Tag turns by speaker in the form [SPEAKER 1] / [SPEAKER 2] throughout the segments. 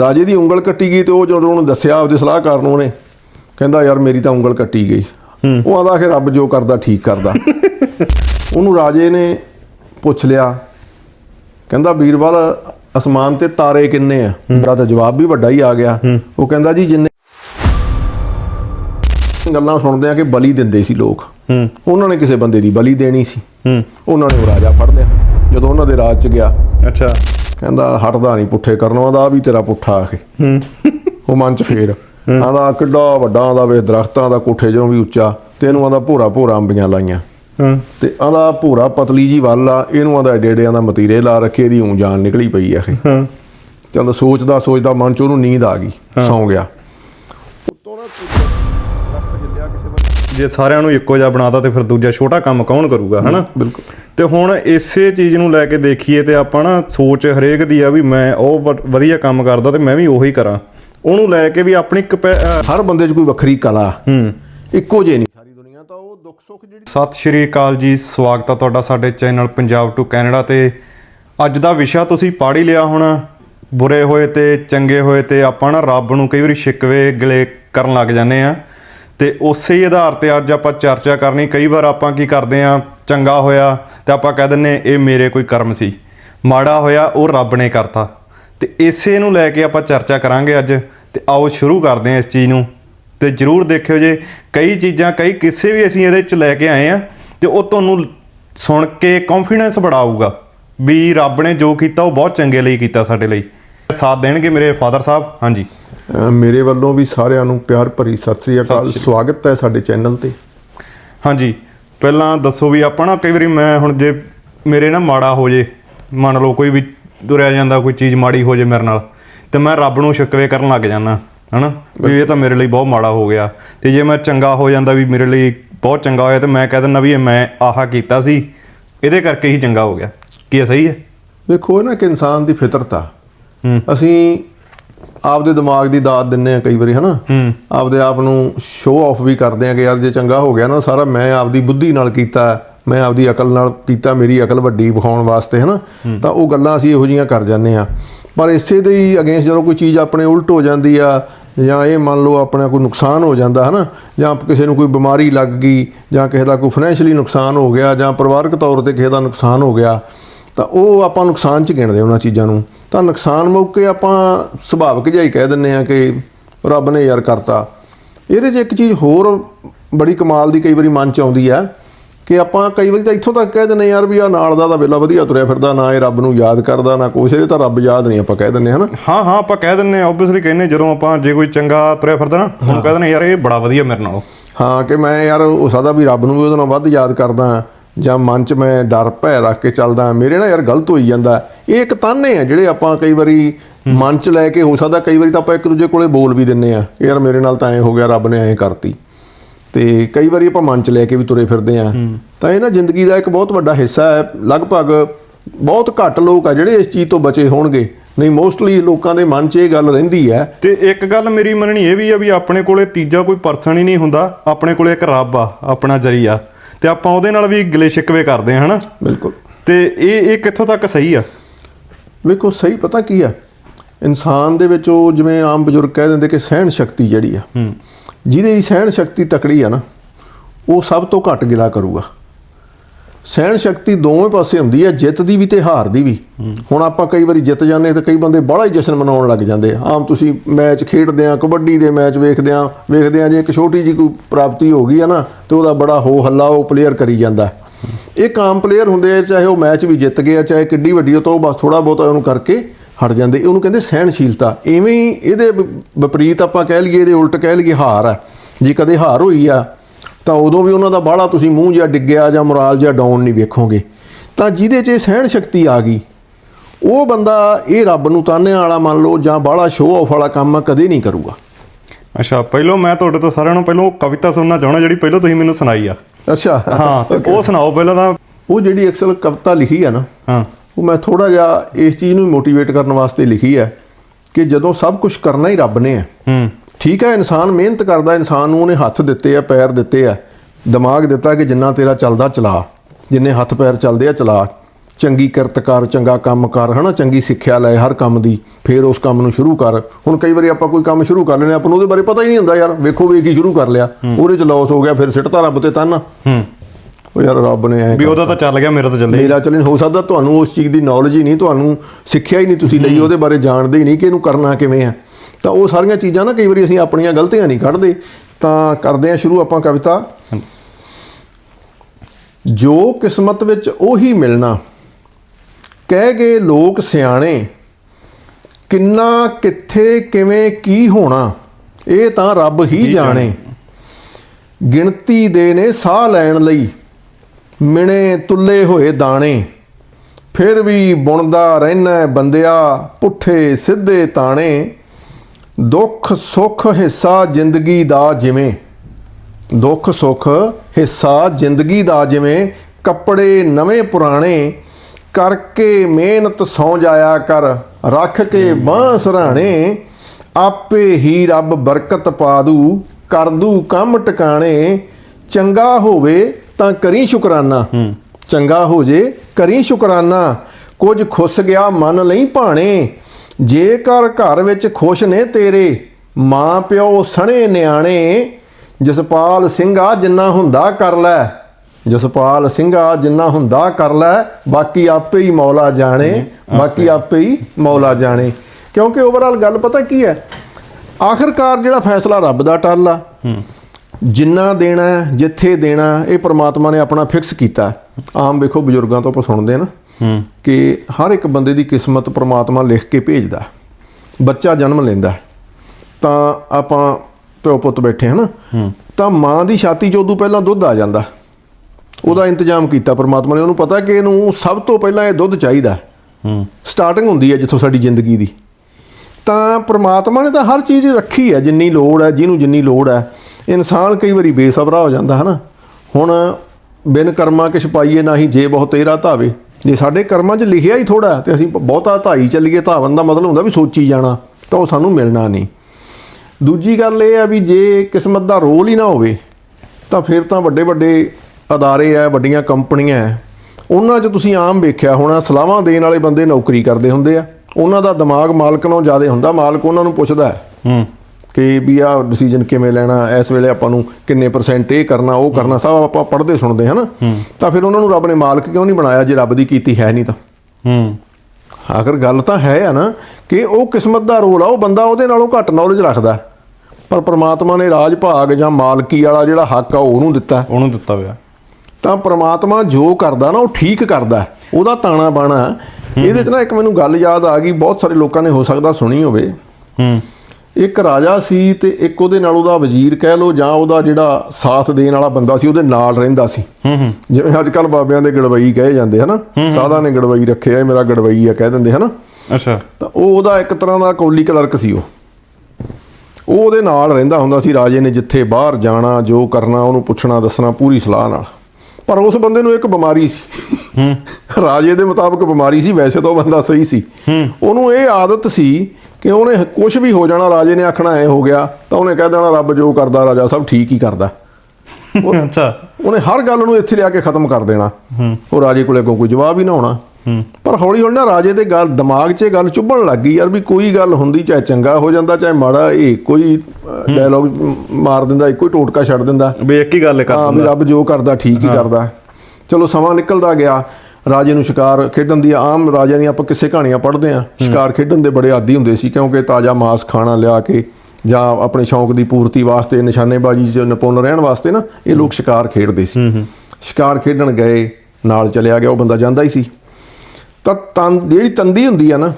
[SPEAKER 1] ਰਾਜੇ ਦੀ ਉਂਗਲ ਕੱਟੀ ਗਈ ਤੇ ਉਹ ਜਦੋਂ ਉਹਨੂੰ ਦੱਸਿਆ ਆਪਦੇ ਸਲਾਹਕਾਰ ਨੂੰ ਉਹਨੇ ਕਹਿੰਦਾ ਯਾਰ ਮੇਰੀ ਤਾਂ ਉਂਗਲ ਕੱਟੀ ਗਈ। ਉਹ ਆਂਦਾ ਕਿ ਰੱਬ ਜੋ ਕਰਦਾ ਠੀਕ ਕਰਦਾ। ਉਹਨੂੰ ਰਾਜੇ ਨੇ ਪੁੱਛ ਲਿਆ। ਕਹਿੰਦਾ ਵੀਰਵਾਲ ਅਸਮਾਨ ਤੇ ਤਾਰੇ ਕਿੰਨੇ ਆ? ਮੇਰਾ ਤਾਂ ਜਵਾਬ ਵੀ ਵੱਡਾ ਹੀ ਆ ਗਿਆ। ਉਹ ਕਹਿੰਦਾ ਜੀ ਜਿੰਨੇ ਗੱਲਾਂ ਸੁਣਦੇ ਆ ਕਿ ਬਲੀ ਦਿੰਦੇ ਸੀ ਲੋਕ ਉਹਨਾਂ ਨੇ ਕਿਸੇ ਬੰਦੇ ਦੀ ਬਲੀ ਦੇਣੀ ਸੀ। ਉਹਨਾਂ ਨੇ ਉਹ ਰਾਜਾ ਫੜ ਲਿਆ। ਜਦੋਂ ਉਹਨਾਂ ਦੇ ਰਾਜ 'ਚ ਗਿਆ
[SPEAKER 2] ਅੱਛਾ।
[SPEAKER 1] ਕਹਿੰਦਾ ਹਟਦਾ ਨਹੀਂ ਪੁੱਠੇ ਕਰਨੋਂ ਦਾ ਵੀ ਤੇਰਾ ਪੁੱਠਾ ਆ ਕੇ।
[SPEAKER 2] ਹੂੰ।
[SPEAKER 1] ਉਹ ਮਨ 'ਚ ਫੇਰ ਆਂਦਾ ਕਿੱਡਾ ਵੱਡਾ ਆਂਦਾ ਵੇ ਦਰਖਤਾਂ ਦਾ ਕੋਠੇ ਜਦੋਂ ਵੀ ਉੱਚਾ ਤੇ ਇਹਨੂੰ ਆਂਦਾ ਭੋਰਾ ਭੋਰਾ ਅੰਬੀਆਂ ਲਾਈਆਂ।
[SPEAKER 2] ਹਾਂ।
[SPEAKER 1] ਤੇ ਆਂਦਾ ਭੋਰਾ ਪਤਲੀ ਜੀ ਵੱਲ ਆ ਇਹਨੂੰ ਆਂਦਾ ਏਡਿਆਂ ਦਾ ਮਤੀਰੇ ਲਾ ਰੱਖੇ ਇਹਦੀ ਊਂ ਜਾਨ ਨਿਕਲੀ ਪਈ ਆ ਇਹ।
[SPEAKER 2] ਹਾਂ।
[SPEAKER 1] ਚਲ ਸੋਚਦਾ ਸੋਚਦਾ ਮਨ 'ਚ ਉਹਨੂੰ ਨੀਂਦ ਆ ਗਈ ਸੌਂ ਗਿਆ। ਉੱਤੋਂ ਨਾ
[SPEAKER 2] ਜੇ ਸਾਰਿਆਂ ਨੂੰ ਇੱਕੋ ਜਿਹਾ ਬਣਾਤਾ ਤੇ ਫਿਰ ਦੂਜਾ ਛੋਟਾ ਕੰਮ ਕੌਣ ਕਰੂਗਾ ਹਨਾ?
[SPEAKER 1] ਬਿਲਕੁਲ।
[SPEAKER 2] ਤੇ ਹੁਣ ਇਸੇ ਚੀਜ਼ ਨੂੰ ਲੈ ਕੇ ਦੇਖੀਏ ਤੇ ਆਪਾਂ ਨਾ ਸੋਚ ਹਰੇਕ ਦੀ ਆ ਵੀ ਮੈਂ ਉਹ ਵਧੀਆ ਕੰਮ ਕਰਦਾ ਤੇ ਮੈਂ ਵੀ ਉਹੀ ਕਰਾਂ। ਉਹਨੂੰ ਲੈ ਕੇ ਵੀ ਆਪਣੀ
[SPEAKER 1] ਹਰ ਬੰਦੇ 'ਚ ਕੋਈ ਵੱਖਰੀ ਕਲਾ।
[SPEAKER 2] ਹੂੰ।
[SPEAKER 1] ਇੱਕੋ ਜਿਹੀ ਨਹੀਂ। ਸਾਰੀ ਦੁਨੀਆ ਤਾਂ ਉਹ ਦੁੱਖ ਸੁੱਖ ਜਿਹੜੀ
[SPEAKER 2] ਸਤਿ ਸ਼੍ਰੀ ਅਕਾਲ ਜੀ ਸਵਾਗਤ ਆ ਤੁਹਾਡਾ ਸਾਡੇ ਚੈਨਲ ਪੰਜਾਬ ਟੂ ਕੈਨੇਡਾ ਤੇ। ਅੱਜ ਦਾ ਵਿਸ਼ਾ ਤੁਸੀਂ ਪੜ੍ਹ ਹੀ ਲਿਆ ਹੋਣਾ। ਬੁਰੇ ਹੋਏ ਤੇ ਚੰਗੇ ਹੋਏ ਤੇ ਆਪਾਂ ਨਾ ਰੱਬ ਨੂੰ ਕਈ ਵਾਰੀ ਸ਼ਿਕਵੇ ਗਿਲੇ ਕਰਨ ਲੱਗ ਜਾਂਦੇ ਆ। ਤੇ ਉਸੇ ਹੀ ਆਧਾਰ ਤੇ ਅੱਜ ਆਪਾਂ ਚਰਚਾ ਕਰਨੀ, ਕਈ ਵਾਰ ਆਪਾਂ ਕੀ ਕਰਦੇ ਆ ਚੰਗਾ ਹੋਇਆ ਤੇ ਆਪਾਂ ਕਹਿ ਦਿੰਨੇ ਇਹ ਮੇਰੇ ਕੋਈ ਕਰਮ ਸੀ। ਮਾੜਾ ਹੋਇਆ, ਉਹ ਰੱਬ ਨੇ ਕਰਤਾ। ਤੇ ਇਸੇ ਨੂੰ ਲੈ ਕੇ ਆਪਾਂ ਚਰਚਾ ਕਰਾਂਗੇ ਅੱਜ ਤੇ ਆਓ ਸ਼ੁਰੂ ਕਰਦੇ ਆ ਇਸ ਚੀਜ਼ ਨੂੰ। ਤੇ ਜਰੂਰ ਦੇਖਿਓ ਜੇ ਕਈ ਚੀਜ਼ਾਂ, ਕਈ ਕਿਸੇ ਵੀ ਅਸੀਂ ਇਹਦੇ ਚ ਲੈ ਕੇ ਆਏ ਆ ਤੇ ਉਹ ਤੁਹਾਨੂੰ ਸੁਣ ਕੇ ਕੌਨਫੀਡੈਂਸ ਬੜਾਊਗਾ ਵੀ ਰੱਬ ਨੇ ਜੋ ਕੀਤਾ, ਉਹ ਬਹੁਤ ਚੰਗੇ ਲਈ ਕੀਤਾ ਸਾਡੇ ਲਈ। ਸਾਥ ਦੇਣਗੇ ਮੇਰੇ ਫਾਦਰ ਸਾਹਿਬ? ਹਾਂਜੀ।
[SPEAKER 1] ਮੇਰੇ ਵੱਲੋਂ ਵੀ ਸਾਰਿਆਂ ਨੂੰ ਪਿਆਰ ਭਰੀ ਸਤਿ ਸ੍ਰੀ ਅਕਾਲ ਸਵਾਗਤ ਹੈ ਸਾਡੇ ਚੈਨਲ ਤੇ।
[SPEAKER 2] ਹਾਂਜੀ ਪਹਿਲਾਂ ਦੱਸੋ ਵੀ ਆਪਾਂ ਨਾ ਕਈ ਵਾਰੀ ਮੈਂ ਹੁਣ ਜੇ ਮੇਰੇ ਨਾ ਮਾੜਾ ਹੋ ਜੇ ਮੰਨ ਲਓ ਕੋਈ ਵੀ ਦੁਰਿਆ ਜਾਂਦਾ ਕੋਈ ਚੀਜ਼ ਮਾੜੀ ਹੋ ਜੇ ਮੇਰੇ ਨਾਲ ਤੇ ਮੈਂ ਰੱਬ ਨੂੰ ਸ਼ਿਕਵੇ ਕਰਨ ਲੱਗ ਜਾਂਦਾ ਹਨਾ? ਵੀ ਇਹ ਤਾਂ ਮੇਰੇ ਲਈ ਬਹੁਤ ਮਾੜਾ ਹੋ ਗਿਆ। ਤੇ ਜੇ ਮੈਂ ਚੰਗਾ ਹੋ ਜਾਂਦਾ ਵੀ ਮੇਰੇ ਲਈ ਬਹੁਤ ਚੰਗਾ ਹੋਇਆ ਤੇ ਮੈਂ ਕਹਿ ਦਿੰਦਾ ਵੀ ਇਹ ਮੈਂ ਆਹਾ ਕੀਤਾ ਸੀ ਇਹਦੇ ਕਰਕੇ ਹੀ ਚੰਗਾ ਹੋ ਗਿਆ। ਕੀ ਇਹ ਸਹੀ ਹੈ?
[SPEAKER 1] ਇਹ ਨਾ ਕਿ ਇਨਸਾਨ ਦੀ ਫਿਤਰਤ ਆ। ਅਸੀਂ ਆਪਦੇ ਦਿਮਾਗ ਦੀ ਦਾਤ ਦਿੰਨੇ ਆ ਕਈ ਵਾਰੀ ਹਨਾ? ਆਪਦੇ ਆਪ ਨੂੰ ਸ਼ੋਅ ਆਫ ਵੀ ਕਰਦੇ ਆ ਕਿ ਯਾਰ ਜੇ ਚੰਗਾ ਹੋ ਗਿਆ ਨਾ ਸਾਰਾ ਮੈਂ ਆਪਦੀ ਬੁੱਧੀ ਨਾਲ ਕੀਤਾ ਮੈਂ ਆਪਦੀ ਅਕਲ ਨਾਲ ਕੀਤਾ ਮੇਰੀ ਅਕਲ ਵੱਡੀ ਵਿਖਾਉਣ ਵਾਸਤੇ ਹਨਾ? ਤਾਂ ਉਹ ਗੱਲਾਂ ਅਸੀਂ ਇਹੋ ਜੀਆਂ ਕਰ ਜਾਂਦੇ ਆ। ਪਰ ਇਸੇ ਦੇ ਹੀ ਅਗੇਂਸਟ ਜਦੋਂ ਕੋਈ ਚੀਜ਼ ਆਪਣੇ ਉਲਟ ਹੋ ਜਾਂਦੀ ਆ ਜਾਂ ਇਹ ਮੰਨ ਲਓ ਆਪਣਾ ਕੋਈ ਨੁਕਸਾਨ ਹੋ ਜਾਂਦਾ ਹਨਾ? ਜਾਂ ਕਿਸੇ ਨੂੰ ਕੋਈ ਬਿਮਾਰੀ ਲੱਗ ਗਈ ਜਾਂ ਕਿਸੇ ਦਾ ਕੋਈ ਫਾਈਨੈਂਸ਼ੀਅਲੀ ਨੁਕਸਾਨ ਹੋ ਗਿਆ ਜਾਂ ਪਰਿਵਾਰਕ ਤੌਰ ਤੇ ਕਿਸੇ ਦਾ ਨੁਕਸਾਨ ਹੋ ਗਿਆ ਤਾਂ ਉਹ ਆਪਾਂ ਨੁਕਸਾਨ ਚ ਗਿਣਦੇ ਉਹਨਾਂ ਚੀਜ਼ਾਂ ਨੂੰ। ਤਾਂ ਨੁਕਸਾਨ ਮੌਕੇ ਆਪਾਂ ਸੁਭਾਵਿਕ ਜਿਹਾ ਹੀ ਕਹਿ ਦਿੰਨੇ ਆ ਕਿ ਰੱਬ ਨੇ ਯਾਰ ਕਰਤਾ। ਇਹਦੇ 'ਚ ਇੱਕ ਚੀਜ਼ ਹੋਰ ਬੜੀ ਕਮਾਲ ਦੀ ਕਈ ਵਾਰੀ ਮਨ ਚ ਆਉਂਦੀ ਆ ਕਿ ਆਪਾਂ ਕਈ ਵਾਰੀ ਤਾਂ ਇੱਥੋਂ ਤੱਕ ਕਹਿ ਦਿੰਨੇ ਯਾਰ ਵੀ ਆ ਨਾਲ ਦਾ ਤਾਂ ਵੇਲਾ ਵਧੀਆ ਤੁਰਿਆ ਫਿਰਦਾ ਨਾ ਇਹ ਰੱਬ ਨੂੰ ਯਾਦ ਕਰਦਾ ਨਾ ਕੁਛ ਇਹ ਤਾਂ ਰੱਬ ਯਾਦ ਨਹੀਂ ਆਪਾਂ ਕਹਿ ਦਿੰਨੇ ਹਨਾ।
[SPEAKER 2] ਹਾਂ ਹਾਂ ਆਪਾਂ ਕਹਿ ਦਿੰਨੇ ਆਬਵੀਅਸਲੀ ਕਹਿੰਨੇ ਜਦੋਂ ਆਪਾਂ ਜੇ ਕੋਈ ਚੰਗਾ ਤੁਰਿਆ ਫਿਰਦਾ ਨਾ ਉਹਨੂੰ ਕਹਿ ਦਿੰਨੇ ਯਾਰ ਇਹ ਬੜਾ ਵਧੀਆ ਮੇਰੇ ਨਾਲੋਂ।
[SPEAKER 1] ਹਾਂ ਕਿ ਮੈਂ ਯਾਰ ਹੋ ਸਕਦਾ ਵੀ ਰੱਬ ਨੂੰ ਵੀ ਉਹਦੇ ਨਾਲ ਵੱਧ ਯਾਦ ਕਰਦਾ ਜਾਂ ਮਨ 'ਚ ਮੈਂ ਡਰ ਭੈ ਰੱਖ ਕੇ ਚੱਲਦਾ ਮੇਰੇ ਨਾਲ ਯਾਰ ਗਲਤ ਹੋਈ ਜਾਂਦਾ ਇਹ ਇੱਕ ਤਾਨੇ ਆ ਜਿਹੜੇ ਆਪਾਂ ਕਈ ਵਾਰੀ ਮਨ 'ਚ ਲੈ ਕੇ ਹੋ ਸਕਦਾ ਕਈ ਵਾਰੀ ਤਾਂ ਆਪਾਂ ਇੱਕ ਦੂਜੇ ਕੋਲੇ ਬੋਲ ਵੀ ਦਿੰਨੇ ਆ ਯਾਰ ਮੇਰੇ ਨਾਲ ਤਾਂ ਐ ਹੋ ਗਿਆ ਰੱਬ ਨੇ ਐ ਕਰਤੀ। ਤੇ ਕਈ ਵਾਰੀ ਆਪਾਂ ਮਨ 'ਚ ਲੈ ਕੇ ਵੀ ਤੁਰੇ ਫਿਰਦੇ ਆ ਤਾਂ ਇਹ ਨਾ ਜ਼ਿੰਦਗੀ ਦਾ ਇੱਕ ਬਹੁਤ ਵੱਡਾ ਹਿੱਸਾ ਹੈ। ਲਗਭਗ ਬਹੁਤ ਘੱਟ ਲੋਕ ਆ ਜਿਹੜੇ ਇਸ ਚੀਜ਼ ਤੋਂ ਬਚੇ ਹੋਣਗੇ। ਨਹੀਂ ਮੋਸਟਲੀ ਲੋਕਾਂ ਦੇ ਮਨ 'ਚ ਇਹ ਗੱਲ ਰਹਿੰਦੀ ਹੈ।
[SPEAKER 2] ਤੇ ਇੱਕ ਗੱਲ ਮੇਰੀ ਮੰਨਣੀ ਇਹ ਵੀ ਆ ਵੀ ਆਪਣੇ ਕੋਲੇ ਤੀਜਾ ਕੋਈ ਪਰਸਨ ਹੀ ਨਹੀਂ ਹੁੰਦਾ। ਆਪਣੇ ਕੋਲੇ ਇੱਕ ਰੱਬ ਆ ਆਪਣਾ ਜਰੀਆ। ਤੇ ਆਪਾਂ ਉਹਦੇ ਨਾਲ ਵੀ ਗਿਲੇ ਸ਼ਿਕਵੇ ਕਰਦੇ ਆ ਹਨਾ?
[SPEAKER 1] ਬਿਲਕੁਲ।
[SPEAKER 2] ਤੇ ਇਹ ਇਹ ਕਿੱਥੋਂ ਤੱਕ ਸਹੀ ਆ?
[SPEAKER 1] ਵੇਖੋ ਸਹੀ ਪਤਾ ਕੀ ਆ? ਇਨਸਾਨ ਦੇ ਵਿੱਚ ਉਹ ਜਿਵੇਂ ਆਮ ਬਜ਼ੁਰਗ ਕਹਿ ਦਿੰਦੇ ਕਿ ਸਹਿਣ ਸ਼ਕਤੀ ਜਿਹੜੀ ਆ
[SPEAKER 2] ਹੂੰ।
[SPEAKER 1] ਜਿਹਦੇ ਦੀ ਸਹਿਣ ਸ਼ਕਤੀ ਤਕੜੀ ਆ ਨਾ ਉਹ ਸਭ ਤੋਂ ਘੱਟ ਗਿਲਾ ਕਰੂਗਾ। ਸਹਿਣ ਸ਼ਕਤੀ ਦੋਵੇਂ ਪਾਸੇ ਹੁੰਦੀ ਹੈ, ਜਿੱਤ ਦੀ ਵੀ ਤੇ ਹਾਰ ਦੀ ਵੀ। ਹੁਣ ਆਪਾਂ ਕਈ ਵਾਰੀ ਜਿੱਤ ਜਾਂਦੇ ਤੇ ਕਈ ਬੰਦੇ ਬੜਾ ਹੀ ਜਸ਼ਨ ਮਨਾਉਣ ਲੱਗ ਜਾਂਦੇ ਆ। ਆਮ ਤੁਸੀਂ ਮੈਚ ਖੇਡਦੇ ਆ ਕਬੱਡੀ ਦੇ ਮੈਚ ਵੇਖਦੇ ਆ ਵੇਖਦੇ ਆ ਜੇ ਇੱਕ ਛੋਟੀ ਜੀ ਕੋਈ ਪ੍ਰਾਪਤੀ ਹੋ ਗਈ ਆ ਨਾ, ਤੇ ਉਹਦਾ ਬੜਾ ਹੋ ਹੱਲਾ ਉਹ ਪਲੇਅਰ ਕਰੀ ਜਾਂਦਾ ਇੱਕ ਆਮ ਪਲੇਅਰ ਹੁੰਦੇ ਆ, ਚਾਹੇ ਉਹ ਮੈਚ ਵੀ ਜਿੱਤ ਗਏ ਆ, ਚਾਹੇ ਕਿੱਡੀ ਵੱਡੀ ਉਹ ਤੋਂ ਬਸ ਥੋੜਾ ਬਹੁਤਾ ਉਹਨੂੰ ਕਰਕੇ ਹਟ ਜਾਂਦੇ। ਉਹਨੂੰ ਕਹਿੰਦੇ ਸਹਿਣਸ਼ੀਲਤਾ। ਐਵੇਂ ਹੀ ਇਹਦੇ ਵਿ- ਵਿਪਰੀਤ ਆਪਾਂ ਕਹਿ ਲਈਏ, ਇਹਦੇ ਉਲਟ ਕਹਿ ਲਈਏ ਹਾਰ ਆ ਜੇ ਕਦੇ ਹਾਰ ਹੋਈ ਆ ਤਾਂ ਉਦੋਂ ਵੀ ਉਹਨਾਂ ਦਾ ਬਾਹਲਾ ਤੁਸੀਂ ਮੂੰਹ ਜਿਹਾ ਡਿੱਗਿਆ ਜਾਂ ਮੋਰਾਲ ਜਿਹਾ ਡਾਊਨ ਨਹੀਂ ਵੇਖੋਗੇ। ਤਾਂ ਜਿਹਦੇ 'ਚ ਇਹ ਸਹਿਣ ਸ਼ਕਤੀ ਆ ਗਈ ਉਹ ਬੰਦਾ ਇਹ ਰੱਬ ਨੂੰ ਤਾਨਿਆਂ ਵਾਲਾ ਮੰਨ ਲਓ ਜਾਂ ਬਾਹਲਾ ਸ਼ੋਅ ਆਫ ਵਾਲਾ ਕੰਮ ਕਦੇ ਨਹੀਂ ਕਰੂਗਾ।
[SPEAKER 2] ਅੱਛਾ ਪਹਿਲਾਂ ਮੈਂ ਤੁਹਾਡੇ ਤੋਂ ਸਾਰਿਆਂ ਨੂੰ ਪਹਿਲਾਂ ਉਹ ਕਵਿਤਾ ਸੁਣਨਾ ਚਾਹਣਾ ਜਿਹੜੀ ਪਹਿਲਾਂ ਤੁਸੀਂ ਮੈਨੂੰ ਸੁਣਾਈ ਆ।
[SPEAKER 1] ਅੱਛਾ।
[SPEAKER 2] ਹਾਂ ਉਹ ਸੁਣਾਓ ਪਹਿਲਾਂ ਤਾਂ।
[SPEAKER 1] ਉਹ ਜਿਹੜੀ ਅਕਸਰ ਕਵਿਤਾ ਲਿਖੀ ਆ ਨਾ
[SPEAKER 2] ਹਾਂ।
[SPEAKER 1] ਉਹ ਮੈਂ ਥੋੜਾ ਜਿਹਾ ਇਸ ਚੀਜ਼ ਨੂੰ ਮੋਟੀਵੇਟ ਕਰਨ ਵਾਸਤੇ ਲਿਖੀ ਹੈ ਕਿ ਜਦੋਂ ਸਭ ਕੁਝ ਕਰਨਾ ਹੀ ਰੱਬ ਨੇ ਹੈ
[SPEAKER 2] ਹੂੰ।
[SPEAKER 1] ਠੀਕ ਹੈ ਇਨਸਾਨ ਮਿਹਨਤ ਕਰਦਾ ਇਨਸਾਨ ਨੂੰ ਉਹਨੇ ਹੱਥ ਦਿੱਤੇ ਆ ਪੈਰ ਦਿੱਤੇ ਆ। ਦਿਮਾਗ ਦਿੱਤਾ ਕਿ ਜਿੰਨਾ ਤੇਰਾ ਚੱਲਦਾ ਚਲਾ। ਜਿੰਨੇ ਹੱਥ ਪੈਰ ਚੱਲਦੇ ਆ ਚਲਾ। ਚੰਗੀ ਕਿਰਤ ਕਰ ਚੰਗਾ ਕੰਮ ਕਰ ਹਨਾ? ਚੰਗੀ ਸਿੱਖਿਆ ਲੈ ਹਰ ਕੰਮ ਦੀ। ਫਿਰ ਉਸ ਕੰਮ ਨੂੰ ਸ਼ੁਰੂ ਕਰ। ਹੁਣ ਕਈ ਵਾਰੀ ਆਪਾਂ ਕੋਈ ਕੰਮ ਸ਼ੁਰੂ ਕਰ ਲੈਨੇ ਆਪਾਂ ਨੂੰ ਉਹਦੇ ਬਾਰੇ ਪਤਾ ਹੀ ਨਹੀਂ ਹੁੰਦਾ ਯਾਰ। ਵੇਖੋ ਵੇਖ ਹੀ ਸ਼ੁਰੂ ਕਰ ਲਿਆ। ਉਹਦੇ ਚ ਲਾਸ ਹੋ ਗਿਆ ਫਿਰ ਸਿੱਟਤਾ ਰੱਬ ਤੇ ਤੰਨ।
[SPEAKER 2] ਹੂੰ।
[SPEAKER 1] ਉਹ ਯਾਰ ਰੱਬ ਨੇ ਐ
[SPEAKER 2] ਵੀ ਉਹਦਾ ਤਾਂ ਚੱਲ ਗਿਆ ਮੇਰਾ ਤਾਂ ਚੱਲੇ।
[SPEAKER 1] ਮੇਰਾ ਚੱਲਣ ਹੋ ਸਕਦਾ ਤੁਹਾਨੂੰ ਉਸ ਚੀਜ਼ ਦੀ ਨੌਲੇਜ ਹੀ ਨਹੀਂ ਤੁਹਾਨੂੰ ਸਿੱਖਿਆ ਹੀ ਨਹੀਂ ਤੁਸੀਂ ਲਈ ਉਹਦੇ ਬਾਰੇ ਜਾਣਦੇ ਹੀ ਨਹੀਂ ਕਿ ਇਹਨੂੰ ਕਰਨਾ ਕਿਵੇਂ ਆ। ਤਾਂ ਉਹ ਸਾਰੀਆਂ ਚੀਜ਼ਾਂ ਨਾ ਕਈ ਵਾਰੀ ਅਸੀਂ ਆਪਣੀਆਂ ਗਲਤੀਆਂ ਨਹੀਂ ਕੱਢਦੇ ਤਾਂ ਕਰਦੇ ਆ ਸ਼ੁਰੂ ਆਪਾਂ ਕਵਿਤਾ। ਜੋ ਕਿਸਮਤ ਵਿੱਚ ਉਹੀ ਮਿਲਣਾ ਕਹਿ ਗਏ ਲੋਕ ਸਿਆਣੇ ਕਿੰਨਾ ਕਿੱਥੇ ਕਿਵੇਂ ਕੀ ਹੋਣਾ ਇਹ ਤਾਂ ਰੱਬ ਹੀ ਜਾਣੇ। ਗਿਣਤੀ ਦੇ ਨੇ ਸਾਹ ਲੈਣ ਲਈ ਮਿਣੇ ਤੁੱਲੇ ਹੋਏ ਦਾਣੇ ਫਿਰ ਵੀ ਬੁਣਦਾ ਰਹਿਣਾ ਬੰਦਿਆ ਪੁੱਠੇ ਸਿੱਧੇ ਤਾਣੇ। ਦੁੱਖ ਸੁੱਖ ਹਿੱਸਾ ਜ਼ਿੰਦਗੀ ਦਾ ਜਿਵੇਂ। ਦੁੱਖ ਸੁੱਖ ਹਿੱਸਾ ਜ਼ਿੰਦਗੀ ਦਾ ਜਿਵੇਂ। ਕੱਪੜੇ ਨਵੇਂ ਪੁਰਾਣੇ ਕਰਕੇ ਮਿਹਨਤ ਸੌ ਜਾਇਆ ਕਰ ਰੱਖ ਕੇ ਬਾਂਹ ਸਰਾਣੇ ਆਪੇ ਹੀ ਰੱਬ ਬਰਕਤ ਪਾ ਦੂ ਕਰ ਦੂ ਕੰਮ ਟਿਕਾਣੇ। ਚੰਗਾ ਹੋਵੇ ਤਾਂ ਕਰੀ ਸ਼ੁਕਰਾਨਾ। ਚੰਗਾ ਹੋ ਜੇ ਕਰੀ ਸ਼ੁਕਰਾਨਾ। ਕੁਝ ਖੁੱਸ ਗਿਆ ਮਨ ਲਈ ਭਾਣੇ। ਜੇਕਰ ਘਰ ਵਿੱਚ ਖੁਸ਼ ਨੇ ਤੇਰੇ ਮਾਂ ਪਿਓ ਸਣੇ ਨਿਆਣੇ ਜਸਪਾਲ ਸਿੰਘਾ ਜਿੰਨਾ ਹੁੰਦਾ ਕਰ ਲੈ। ਜਸਪਾਲ ਸਿੰਘਾ ਜਿੰਨਾ ਹੁੰਦਾ ਕਰ ਲੈ ਬਾਕੀ ਆਪੇ ਹੀ ਮੌਲਾ ਜਾਣੇ ਬਾਕੀ ਆਪੇ ਹੀ ਮੌਲਾ ਜਾਣੇ। ਕਿਉਂਕਿ ਓਵਰਆਲ ਗੱਲ ਪਤਾ ਕੀ ਹੈ? ਆਖਰਕਾਰ ਜਿਹੜਾ ਫੈਸਲਾ ਰੱਬ ਦਾ ਟੱਲ ਆ। ਜਿੰਨਾ ਦੇਣਾ ਜਿੱਥੇ ਦੇਣਾ ਇਹ ਪ੍ਰਮਾਤਮਾ ਨੇ ਆਪਣਾ ਫਿਕਸ ਕੀਤਾ। ਆਮ ਵੇਖੋ ਬਜ਼ੁਰਗਾਂ ਤੋਂ ਆਪਾਂ ਸੁਣਦੇ ਨਾ। ਕਿ ਹਰ ਇੱਕ ਬੰਦੇ ਦੀ ਕਿਸਮਤ ਪ੍ਰਮਾਤਮਾ ਲਿਖ ਕੇ ਭੇਜਦਾ ਹੈ। ਬੱਚਾ ਜਨਮ ਲੈਂਦਾ ਹੈ। ਤਾਂ ਆਪਾਂ ਪਿਓ ਪੁੱਤ ਬੈਠੇ ਹਨ ਤਾਂ ਮਾਂ ਦੀ ਛਾਤੀ 'ਚ ਉਦੋਂ ਪਹਿਲਾਂ ਦੁੱਧ ਆ ਜਾਂਦਾ ਉਹਦਾ ਇੰਤਜ਼ਾਮ ਕੀਤਾ ਪ੍ਰਮਾਤਮਾ ਨੇ। ਉਹਨੂੰ ਪਤਾ ਕਿ ਇਹਨੂੰ ਸਭ ਤੋਂ ਪਹਿਲਾਂ ਇਹ ਦੁੱਧ ਚਾਹੀਦਾ ਹੈ।
[SPEAKER 2] ਹੂੰ।
[SPEAKER 1] ਸਟਾਰਟਿੰਗ ਹੁੰਦੀ ਹੈ ਜਿੱਥੋਂ ਸਾਡੀ ਜ਼ਿੰਦਗੀ ਦੀ। ਤਾਂ ਪ੍ਰਮਾਤਮਾ ਨੇ ਤਾਂ ਹਰ ਚੀਜ਼ ਰੱਖੀ ਹੈ। ਜਿੰਨੀ ਲੋੜ ਹੈ ਜਿਹਨੂੰ ਜਿੰਨੀ ਲੋੜ ਹੈ। ਇਨਸਾਨ ਕਈ ਵਾਰੀ ਬੇਸਬਰਾ ਹੋ ਜਾਂਦਾ ਹੈ ਨਾ। ਹੁਣ ਬਿਨ ਕਰਮਾਂ ਕਿਛ ਪਾਈਏ ਨਾਹੀ ਜੇ ਬਹੁਤ ਤੇਰਾ ਧਾਵੇ। ਜੇ ਸਾਡੇ ਕਰਮਾਂ 'ਚ ਲਿਖਿਆ ਹੀ ਥੋੜਾ ਤੇ ਅਸੀਂ ਬਹੁਤਾ ਧਾਈ ਚੱਲੀਏ, ਧਾਵਨ ਦਾ ਮਤਲਬ ਹੁੰਦਾ ਵੀ ਸੋਚੀ ਜਾਣਾ, ਤਾਂ ਉਹ ਸਾਨੂੰ ਮਿਲਣਾ ਨਹੀਂ। ਦੂਜੀ ਗੱਲ ਇਹ ਆ ਵੀ ਜੇ ਕਿਸਮਤ ਦਾ ਰੋਲ ਹੀ ਨਾ ਹੋਵੇ, ਤਾਂ ਫਿਰ ਤਾਂ ਵੱਡੇ ਵੱਡੇ ਅਦਾਰੇ ਆ, ਵੱਡੀਆਂ ਕੰਪਨੀਆਂ ਆ, ਉਹਨਾਂ 'ਚ ਤੁਸੀਂ ਆਮ ਵੇਖਿਆ ਹੋਣਾ, ਸਲਾਹਾਂ ਦੇਣ ਵਾਲੇ ਬੰਦੇ ਨੌਕਰੀ ਕਰਦੇ ਹੁੰਦੇ ਆ। ਉਹਨਾਂ ਦਾ ਦਿਮਾਗ ਮਾਲਕ ਨਾਲੋਂ ਜ਼ਿਆਦਾ ਹੁੰਦਾ, ਮਾਲਕ ਉਹਨਾਂ ਨੂੰ ਪੁੱਛਦਾ ਹੈ।
[SPEAKER 2] ਹੂੰ।
[SPEAKER 1] ਕਿ ਵੀ ਆਹ ਡਿਸੀਜਨ ਕਿਵੇਂ ਲੈਣਾ ਇਸ ਵੇਲੇ ਆਪਾਂ ਨੂੰ ਕਿੰਨੇ ਪਰਸੈਂਟ ਇਹ ਕਰਨਾ ਉਹ ਕਰਨਾ ਸਭ ਆਪਾਂ ਪੜ੍ਹਦੇ ਸੁਣਦੇ ਹਾਂ। ਨਾ ਤਾਂ ਫਿਰ ਉਹਨਾਂ ਨੂੰ ਰੱਬ ਨੇ ਮਾਲਕ ਕਿਉਂ ਨਹੀਂ ਬਣਾਇਆ ਜੇ ਰੱਬ ਦੀ ਕੀਤੀ ਹੈ ਨਹੀਂ ਤਾਂ?
[SPEAKER 2] ਹੂੰ।
[SPEAKER 1] ਆਖਰ ਗੱਲ ਤਾਂ ਹੈ ਆ ਨਾ ਕਿ ਉਹ ਕਿਸਮਤ ਦਾ ਰੋਲ ਆ ਉਹ ਬੰਦਾ ਉਹਦੇ ਨਾਲੋਂ ਘੱਟ ਨੌਲੇਜ ਰੱਖਦਾ। ਪਰ ਪ੍ਰਮਾਤਮਾ ਨੇ ਰਾਜ ਭਾਗ ਜਾਂ ਮਾਲਕੀ ਵਾਲਾ ਜਿਹੜਾ ਹੱਕ ਆ ਉਹ ਉਹਨੂੰ ਦਿੱਤਾ।
[SPEAKER 2] ਉਹਨੂੰ ਦਿੱਤਾ ਹੋਇਆ।
[SPEAKER 1] ਤਾਂ ਪ੍ਰਮਾਤਮਾ ਜੋ ਕਰਦਾ ਨਾ ਉਹ ਠੀਕ ਕਰਦਾ। ਉਹਦਾ ਤਾਣਾ ਬਾਣਾ। ਇਹਦੇ 'ਚ ਨਾ ਇੱਕ ਮੈਨੂੰ ਗੱਲ ਯਾਦ ਆ ਗਈ ਬਹੁਤ ਸਾਰੇ ਲੋਕਾਂ ਨੇ ਹੋ ਸਕਦਾ ਸੁਣੀ ਹੋਵੇ।
[SPEAKER 2] ਹੂੰ।
[SPEAKER 1] ਇੱਕ ਰਾਜਾ ਸੀ ਤੇ ਇੱਕ ਉਹਦੇ ਨਾਲ ਉਹਦਾ ਵਜ਼ੀਰ ਕਹਿ ਲੋ ਜਾਂ ਉਹਦਾ ਜਿਹੜਾ ਸਾਥ ਦੇਣ ਵਾਲਾ ਬੰਦਾ ਸੀ ਉਹਦੇ ਨਾਲ ਰਹਿੰਦਾ ਸੀ।
[SPEAKER 2] ਹੂੰ ਹੂੰ।
[SPEAKER 1] ਜਿਵੇਂ ਅੱਜ ਕੱਲ ਬਾਬਿਆਂ ਦੇ ਗੜਵਈ ਕਹੇ ਜਾਂਦੇ ਹਨਾ? ਸਾਧਾ ਨੇ ਗੜਵਈ ਰੱਖਿਆ ਇਹ ਮੇਰਾ ਗੜਵਈ ਆ ਕਹਿ ਦਿੰਦੇ ਹਨਾ?
[SPEAKER 2] ਅੱਛਾ।
[SPEAKER 1] ਤਾਂ ਉਹ ਉਹਦਾ ਇੱਕ ਤਰ੍ਹਾਂ ਦਾ ਕੌਲੀ ਕਲਰਕ ਸੀ ਉਹ। ਉਹ ਉਹਦੇ ਨਾਲ ਰਹਿੰਦਾ ਹੁੰਦਾ ਸੀ ਰਾਜੇ ਨੇ ਜਿੱਥੇ ਬਾਹਰ ਜਾਣਾ ਜੋ ਕਰਨਾ ਉਹਨੂੰ ਪੁੱਛਣਾ ਦੱਸਣਾ ਪੂਰੀ ਸਲਾਹ ਨਾਲ। ਪਰ ਉਸ ਬੰਦੇ ਨੂੰ ਇੱਕ ਬਿਮਾਰੀ ਸੀ।
[SPEAKER 2] ਹੂੰ।
[SPEAKER 1] ਰਾਜੇ ਦੇ ਮੁਤਾਬਕ ਬਿਮਾਰੀ ਸੀ ਵੈਸੇ ਤਾਂ ਉਹ ਬੰਦਾ ਸਹੀ ਸੀ। ਉਹਨੂੰ ਇਹ ਆਦਤ ਸੀ ਕਿ ਉਹਨੇ ਕੁਝ ਵੀ ਹੋ ਜਾਣਾ ਰਾਜੇ ਨੇ ਆਖਣਾ ਐ ਹੋ ਗਿਆ ਤਾਂ ਉਹਨੇ ਕਹਿ ਦੇਣਾ ਰੱਬ ਜੋ ਕਰਦਾ ਰਾਜਾ ਸਭ ਠੀਕ ਹੀ ਕਰਦਾ।
[SPEAKER 2] ਅੱਛਾ।
[SPEAKER 1] ਉਹਨੇ ਹਰ ਗੱਲ ਨੂੰ ਇੱਥੇ ਲਿਆ ਕੇ ਖਤਮ ਕਰ ਦੇਣਾ। ਉਹ ਰਾਜੇ ਕੋਲੇ ਕੋਈ ਜਵਾਬ ਹੀ ਨਾ ਹੋਣਾ। ਪਰ ਹੌਲੀ ਹੌਲੀ ਨਾ ਰਾਜੇ ਦੇ ਗੱਲ ਦਿਮਾਗ 'ਚ ਇਹ ਗੱਲ ਚੁੱਭਣ ਲੱਗ ਗਈ ਯਾਰ ਵੀ ਕੋਈ ਗੱਲ ਹੁੰਦੀ ਚਾਹੇ ਚੰਗਾ ਹੋ ਜਾਂਦਾ ਚਾਹੇ ਮਾੜਾ ਇਹ ਕੋਈ ਡਾਇਲੌਗ ਮਾਰ ਦਿੰਦਾ ਇੱਕੋ ਹੀ ਟੋਟਕਾ ਛੱਡ ਦਿੰਦਾ।
[SPEAKER 2] ਵੀ ਇੱਕ ਹੀ ਗੱਲ ਕਰ
[SPEAKER 1] ਹਾਂ ਵੀ ਰੱਬ ਜੋ ਕਰਦਾ ਠੀਕ ਹੀ। ਕਰਦਾ। ਚਲੋ ਸਮਾਂ ਨਿਕਲਦਾ ਗਿਆ। ਰਾਜੇ ਨੂੰ ਸ਼ਿਕਾਰ ਖੇਡਣ ਦੀ ਆਮ ਰਾਜਿਆਂ ਦੀਆਂ ਆਪਾਂ ਕਿਸੇ ਕਹਾਣੀਆਂ ਪੜ੍ਹਦੇ ਆ ਸ਼ਿਕਾਰ ਖੇਡਣ ਦੇ ਬੜੇ ਆਦੀ ਹੁੰਦੇ ਸੀ ਕਿਉਂਕਿ ਤਾਜ਼ਾ ਮਾंस ਖਾਣਾ ਲਿਆ ਕੇ ਜਾਂ ਆਪਣੇ ਸ਼ੌਂਕ ਦੀ ਪੂਰਤੀ ਵਾਸਤੇ ਨਿਸ਼ਾਨੇਬਾਜ਼ੀ 'ਚ ਨਿਪੁੰਨ ਰਹਿਣ ਵਾਸਤੇ ਨਾ ਇਹ ਲੋਕ ਸ਼ਿਕਾਰ ਖੇਡਦੇ ਸੀ। ਸ਼ਿਕਾਰ ਖੇਡਣ ਗਏ ਨਾਲ ਚਲਿਆ ਗਿਆ ਉਹ ਬੰਦਾ ਜਾਂਦਾ ਹੀ ਸੀ। ਤਾਂ ਤੰ ਜਿਹੜੀ ਤੰਦੀ ਹੁੰਦੀ ਆ ਨਾ।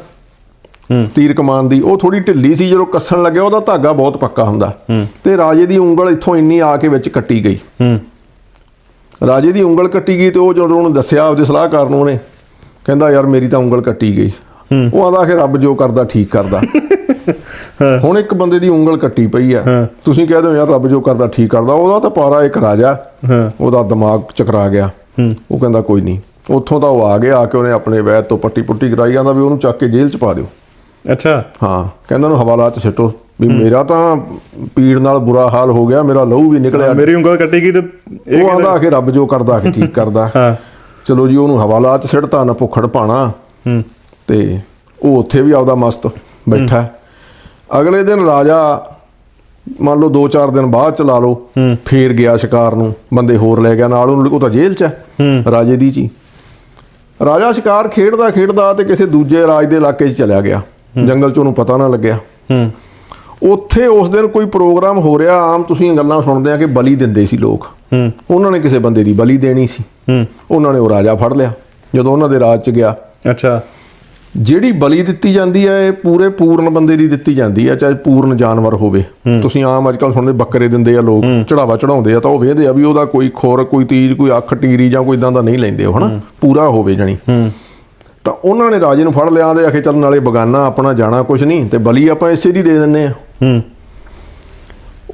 [SPEAKER 1] ਤੀਰ ਕਮਾਨ ਦੀ ਉਹ ਥੋੜੀ ਢਿੱਲੀ ਸੀ ਜਦੋਂ ਕੱਸਣ ਲੱਗਿਆ ਉਹਦਾ ਧਾਗਾ ਬਹੁਤ ਪੱਕਾ ਹੁੰਦਾ। ਤੇ ਰਾਜੇ ਦੀ ਉਂਗਲ ਇੱਥੋਂ ਇੰਨੀ ਆ ਕੇ ਵਿੱਚ ਕੱਟੀ ਗਈ। ਰਾਜੇ ਦੀ ਉਂਗਲ ਕੱਟੀ ਗਈ ਤੇ ਉਹ ਜਦੋਂ ਉਹਨੂੰ ਦੱਸਿਆ ਆਪਦੇ ਸਲਾਹਕਾਰ ਨੂੰ ਉਹਨੇ ਕਹਿੰਦਾ ਯਾਰ ਮੇਰੀ ਤਾਂ ਉਂਗਲ ਕੱਟੀ ਗਈ। ਉਹ ਆਂਦਾ ਕਿ ਰੱਬ ਜੋ ਕਰਦਾ ਠੀਕ ਕਰਦਾ। ਹੁਣ ਇੱਕ ਬੰਦੇ ਦੀ ਉਂਗਲ ਕੱਟੀ ਪਈ ਆ। ਤੁਸੀਂ ਕਹਿ ਦਿਓ ਯਾਰ ਰੱਬ ਜੋ ਕਰਦਾ ਠੀਕ ਕਰਦਾ। ਉਹਦਾ ਤਾਂ ਪਾਰਾ ਇੱਕ ਰਾਜਾ। ਉਹਦਾ ਦਿਮਾਗ ਚਕਰਾ ਗਿਆ। ਉਹ ਕਹਿੰਦਾ ਕੋਈ ਨਹੀਂ। ਉੱਥੋਂ ਤਾਂ ਉਹ ਆ ਗਿਆ ਆ ਕੇ ਉਹਨੇ ਆਪਣੇ ਵੈਦ ਤੋਂ ਪੱਟੀ ਪੁੱਟੀ ਕਰਾਈ। ਜਾਂਦਾ ਵੀ ਉਹਨੂੰ ਚੱਕ ਕੇ ਜੇਲ੍ਹ 'ਚ ਪਾ ਦਿਓ।
[SPEAKER 2] ਅੱਛਾ।
[SPEAKER 1] ਹਾਂ। ਕਹਿੰਦਾ ਉਹਨੂੰ ਹਵਾਲਾ 'ਚ ਸਿੱਟੋ। ਵੀ ਮੇਰਾ ਤਾਂ ਪੀੜ ਨਾਲ ਬੁਰਾ ਹਾਲ ਹੋ ਗਿਆ ਮੇਰਾ ਲਹੂ ਵੀ ਨਿਕਲਿਆ।
[SPEAKER 2] ਮੇਰੀ ਉਂਗਲ ਕੱਟੀ ਗਈ ਤੇ
[SPEAKER 1] ਉਹ ਆਂਦਾ ਕਿ ਰੱਬ ਜੋ ਕਰਦਾ ਕਿ ਠੀਕ ਕਰਦਾ।
[SPEAKER 2] ਹਾਂ।
[SPEAKER 1] ਚਲੋ ਜੀ ਉਹਨੂੰ ਹਵਾਲਾ 'ਚ ਸਿੱਟਤਾ ਨਾ ਭੁੱਖੜ ਪਾਣਾ।
[SPEAKER 2] ਹੂੰ।
[SPEAKER 1] ਤੇ ਉਹ ਉੱਥੇ ਵੀ ਆਪਦਾ ਮਸਤ ਬੈਠਾ। ਹੈ। ਅਗਲੇ ਦਿਨ ਰਾਜਾ ਮੰਨ ਲਓ 2-4 ਦਿਨ ਬਾਅਦ ਚਲਾ ਲਓ ਫੇਰ ਗਿਆ ਸ਼ਿਕਾਰ ਨੂੰ ਬੰਦੇ ਹੋਰ ਲੈ ਗਿਆ ਨਾਲ ਉਹਨੂੰ ਉਹ ਤਾਂ ਜੇਲ੍ਹ 'ਚ ਹੈ। ਰਾਜੇ ਦੀ 'ਚ ਹੀ ਰਾਜਾ ਸ਼ਿਕਾਰ ਖੇਡਦਾ ਖੇਡਦਾ ਤੇ ਕਿਸੇ ਦੂਜੇ ਰਾਜ ਦੇ ਇਲਾਕੇ 'ਚ ਚਲਿਆ ਗਿਆ। ਜੰਗਲ 'ਚ ਉਹਨੂੰ ਪਤਾ ਨਾ ਲੱਗਿਆ।
[SPEAKER 2] ਹੂੰ।
[SPEAKER 1] ਉੱਥੇ ਉਸ ਦਿਨ ਕੋਈ ਪ੍ਰੋਗਰਾਮ ਹੋ ਰਿਹਾ ਆਮ ਤੁਸੀਂ ਗੱਲਾਂ ਸੁਣਦੇ ਆ ਕਿ ਬਲੀ ਦਿੰਦੇ ਸੀ ਲੋਕ।
[SPEAKER 2] ਹੂੰ।
[SPEAKER 1] ਉਹਨਾਂ ਨੇ ਕਿਸੇ ਬੰਦੇ ਦੀ ਬਲੀ ਦੇਣੀ ਸੀ।
[SPEAKER 2] ਹੂੰ।
[SPEAKER 1] ਉਹਨਾਂ ਨੇ ਉਹ ਰਾਜਾ ਫੜ ਲਿਆ ਜਦੋਂ ਉਹਨਾਂ ਦੇ ਰਾਜ 'ਚ ਗਿਆ।
[SPEAKER 2] ਅੱਛਾ।
[SPEAKER 1] ਜਿਹੜੀ ਬਲੀ ਦਿੱਤੀ ਜਾਂਦੀ ਹੈ ਇਹ ਪੂਰੇ ਪੂਰਨ ਬੰਦੇ ਦੀ ਦਿੱਤੀ ਜਾਂਦੀ ਹੈ ਚਾਹੇ ਪੂਰਨ ਜਾਨਵਰ ਹੋਵੇ। ਤੁਸੀਂ ਆਮ ਅੱਜਕੱਲ ਸੁਣਦੇ ਬੱਕਰੇ ਦਿੰਦੇ ਆ ਲੋਕ ਚੜਾਵਾ ਚੜਾਉਂਦੇ ਆ ਤਾਂ ਉਹ ਵੇਖਦੇ ਆ ਵੀ ਉਹਦਾ ਕੋਈ ਖੁਰ ਕੋਈ ਤੀਜ ਕੋਈ ਅੱਖ ਟੀਰੀ ਜਾਂ ਕੋਈ ਇਦਾਂ ਦਾ ਨਹੀਂ ਲੈਂਦੇ ਉਹ ਹਨਾ? ਪੂਰਾ ਹੋਵੇ ਜਣੀ।
[SPEAKER 2] ਹੂੰ।
[SPEAKER 1] ਤਾਂ ਉਹਨਾਂ ਨੇ ਰਾਜੇ ਨੂੰ ਫੜ ਲਿਆ ਦੇ ਆਖੇ ਚੱਲ ਨਾਲੇ ਬਗਾਨਾ ਆਪਣਾ ਜਾਣਾ ਕੁਛ ਨਹੀਂ ਤੇ ਬਲੀ ਆਪਾਂ ਇਸੇ ਦੀ ਦੇ ਦਿੰਨੇ ਆ।
[SPEAKER 2] ਹੂੰ।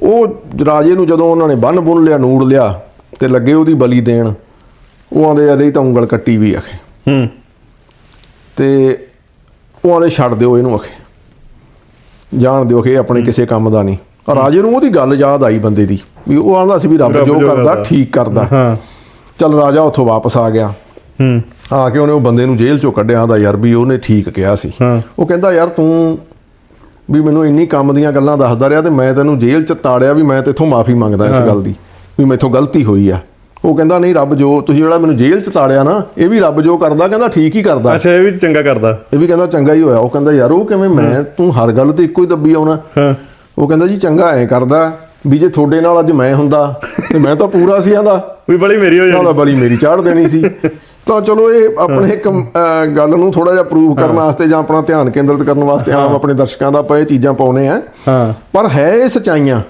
[SPEAKER 1] ਉਹ ਰਾਜੇ ਨੂੰ ਜਦੋਂ ਉਹਨਾਂ ਨੇ ਬੰਨ ਬੁੰਨ ਲਿਆ ਨੂੜ ਲਿਆ ਤੇ ਲੱਗੇ ਉਹਦੀ ਬਲੀ ਦੇਣ ਉਹ ਆਂਦੇ ਯਾਰ ਇਹ ਤਾਂ ਉਂਗਲ ਕੱਟੀ ਵੀ ਆਖੇ
[SPEAKER 2] ਹੂੰ।
[SPEAKER 1] ਤੇ ਉਹ ਆਂਦੇ ਛੱਡ ਦਿਓ ਇਹਨੂੰ ਆਖੇ ਜਾਣ ਦਿਓ ਕਿ ਆਪਣੇ ਕਿਸੇ ਕੰਮ ਦਾ ਨਹੀਂ। ਰਾਜੇ ਨੂੰ ਉਹਦੀ ਗੱਲ ਯਾਦ ਆਈ ਬੰਦੇ ਦੀ ਵੀ ਉਹ ਆਂਦਾ ਸੀ ਵੀ ਰੱਬ ਜੋ ਕਰਦਾ। ਠੀਕ ਕਰਦਾ।
[SPEAKER 2] ਹਾਂ।
[SPEAKER 1] ਚੱਲ ਰਾਜਾ ਉੱਥੋਂ ਵਾਪਸ ਆ ਗਿਆ।
[SPEAKER 2] ਹੂੰ।
[SPEAKER 1] ਆ ਕੇ ਉਹਨੇ ਉਹ ਬੰਦੇ ਨੂੰ ਜੇਲ੍ਹ ਚੋਂ ਕੱਢਿਆ ਆਂਦਾ ਯਾਰ ਵੀ ਉਹਨੇ ਠੀਕ ਕਿਹਾ ਸੀ। ਉਹ ਕਹਿੰਦਾ ਯਾਰ ਤੂੰ ਵੀ ਮੈਨੂੰ ਇੰਨੀ ਕੰਮ ਦੀਆਂ ਗੱਲਾਂ ਦੱਸਦਾ ਰਿਹਾ ਤੇ ਮੈਂ ਤੈਨੂੰ ਜੇਲ੍ਹ 'ਚ ਤਾੜਿਆ ਵੀ ਮੈਂ ਤੇਥੋਂ ਮਾਫੀ ਮੰਗਦਾ ਇਸ ਗੱਲ ਦੀ ਵੀ ਮੈਥੋਂ ਗਲਤੀ ਹੋਈ ਆ। ਉਹ ਕਹਿੰਦਾ ਨਹੀਂ ਰੱਬ ਜੋ ਤੁਸੀਂ ਜਿਹੜਾ ਮੈਨੂੰ ਜੇਲ੍ਹ 'ਚ ਤਾੜਿਆ ਨਾ ਇਹ ਵੀ ਰੱਬ ਜੋ ਕਰਦਾ ਕਹਿੰਦਾ ਠੀਕ ਹੀ ਕਰਦਾ।
[SPEAKER 2] ਅੱਛਾ ਇਹ ਵੀ ਚੰਗਾ ਕਰਦਾ।
[SPEAKER 1] ਇਹ ਵੀ ਕਹਿੰਦਾ ਚੰਗਾ ਹੀ ਹੋਇਆ। ਉਹ ਕਹਿੰਦਾ ਯਾਰ ਉਹ ਕਿਵੇਂ ਮੈਂ ਤੂੰ ਹਰ ਗੱਲ ਤੇ ਇੱਕੋ ਹੀ ਦੱਬੀ ਆਉਣਾ?
[SPEAKER 2] ਹਾਂ।
[SPEAKER 1] ਉਹ ਕਹਿੰਦਾ ਜੀ ਚੰਗਾ ਐ ਕਰਦਾ ਵੀ ਜੇ ਤੁਹਾਡੇ ਨਾਲ ਅੱਜ ਮੈਂ ਹੁੰਦਾ ਤੇ ਮੈਂ ਤਾਂ ਪੂਰਾ ਸੀ ਆਂਦਾ
[SPEAKER 2] ਵੀ ਬੜੀ ਮੇਰੀ ਹੋ ਜਾਣੀ।
[SPEAKER 1] ਬਲੀ ਮੇਰੀ ਚਾੜ ਦੇਣੀ ਸੀ। ਤਾਂ ਚਲੋ ਇਹ ਆਪਣੇ ਇੱਕ ਗੱਲ ਨੂੰ ਥੋੜਾ ਜਿਹਾ ਪ੍ਰੂਵ ਕਰਨ ਵਾਸਤੇ ਜਾਂ ਆਪਣਾ ਧਿਆਨ ਕੇਂਦਰਿਤ ਕਰਨ ਵਾਸਤੇ ਆਮ ਆਪਣੇ ਦਰਸ਼ਕਾਂ ਦਾ ਆਪਾਂ ਇਹ ਚੀਜ਼ਾਂ ਪਾਉਨੇ ਆ। ਪਰ ਹੈ ਇਹ ਸਚਾਈਆਂ।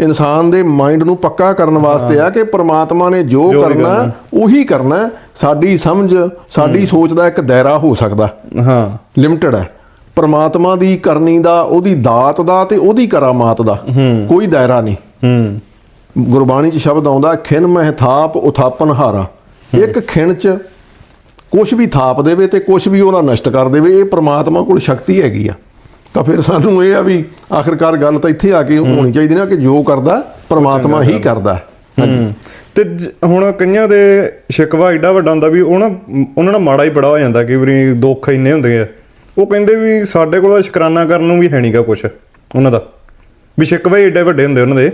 [SPEAKER 1] ਇਨਸਾਨ ਦੇ ਮਾਈਂਡ ਨੂੰ ਪੱਕਾ ਕਰਨ ਵਾਸਤੇ ਆ ਕਿ ਪ੍ਰਮਾਤਮਾ ਨੇ ਜੋ ਕਰਨਾ। ਉਹੀ ਕਰਨਾ। ਸਾਡੀ ਸਮਝ ਸਾਡੀ ਸੋਚ ਦਾ ਇੱਕ ਦਾਇਰਾ ਹੋ ਸਕਦਾ।
[SPEAKER 2] ਹਾਂ।
[SPEAKER 1] ਲਿਮਟਿਡ ਹੈ। ਪ੍ਰਮਾਤਮਾ ਦੀ ਕਰਨੀ ਦਾ ਉਹਦੀ ਦਾਤ ਦਾ ਤੇ ਉਹਦੀ ਕਰਾਮਾਤ ਦਾ ਕੋਈ ਦਾਇਰਾ ਨਹੀਂ।
[SPEAKER 2] ਹੂੰ।
[SPEAKER 1] ਗੁਰਬਾਣੀ 'ਚ ਸ਼ਬਦ ਆਉਂਦਾ ਖਿਨ ਮਹਿ ਥਾਪ ਉਥਾਪਨ ਹਾਰਾ। ਇੱਕ ਖਿਣ 'ਚ ਕੁਝ ਵੀ ਥਾਪ ਦੇਵੇ ਤੇ ਕੁਝ ਵੀ ਉਹਦਾ ਨਸ਼ਟ ਕਰ ਦੇਵੇ ਇਹ ਪ੍ਰਮਾਤਮਾ ਕੋਲ ਸ਼ਕਤੀ ਹੈਗੀ ਆ। ਤਾਂ ਫਿਰ ਸਾਨੂੰ ਇਹ ਆ ਵੀ ਆਖਿਰਕਾਰ ਗੱਲ ਤਾਂ ਇੱਥੇ ਆ ਕੇ ਹੋਣੀ ਚਾਹੀਦੀ ਨਾ ਕਿ ਜੋ ਕਰਦਾ ਪ੍ਰਮਾਤਮਾ ਹੀ ਕਰਦਾ।
[SPEAKER 2] ਹੂੰ। ਤੇ ਹੁਣ ਕਈਆਂ ਦੇ ਸ਼ਿਕਵਾ ਏਡਾ ਵੱਡਾ ਹੁੰਦਾ ਵੀ ਉਹ ਨਾ ਉਹਨਾਂ ਨਾਲ ਮਾੜਾ ਹੀ ਬੜਾ ਹੋ ਜਾਂਦਾ ਕਈ ਵਾਰੀ ਦੁੱਖ ਇੰਨੇ ਹੁੰਦੇ ਆ। ਉਹ ਕਹਿੰਦੇ ਵੀ ਸਾਡੇ ਕੋਲ ਸ਼ੁਕਰਾਨਾ ਕਰਨ ਨੂੰ ਵੀ ਹੈ ਨਹੀਂਗਾ ਕੁਛ ਉਹਨਾਂ ਦਾ। ਵੀ ਸ਼ਿਕਵੇ ਏਡੇ ਵੱਡੇ ਹੁੰਦੇ ਉਹਨਾਂ ਦੇ।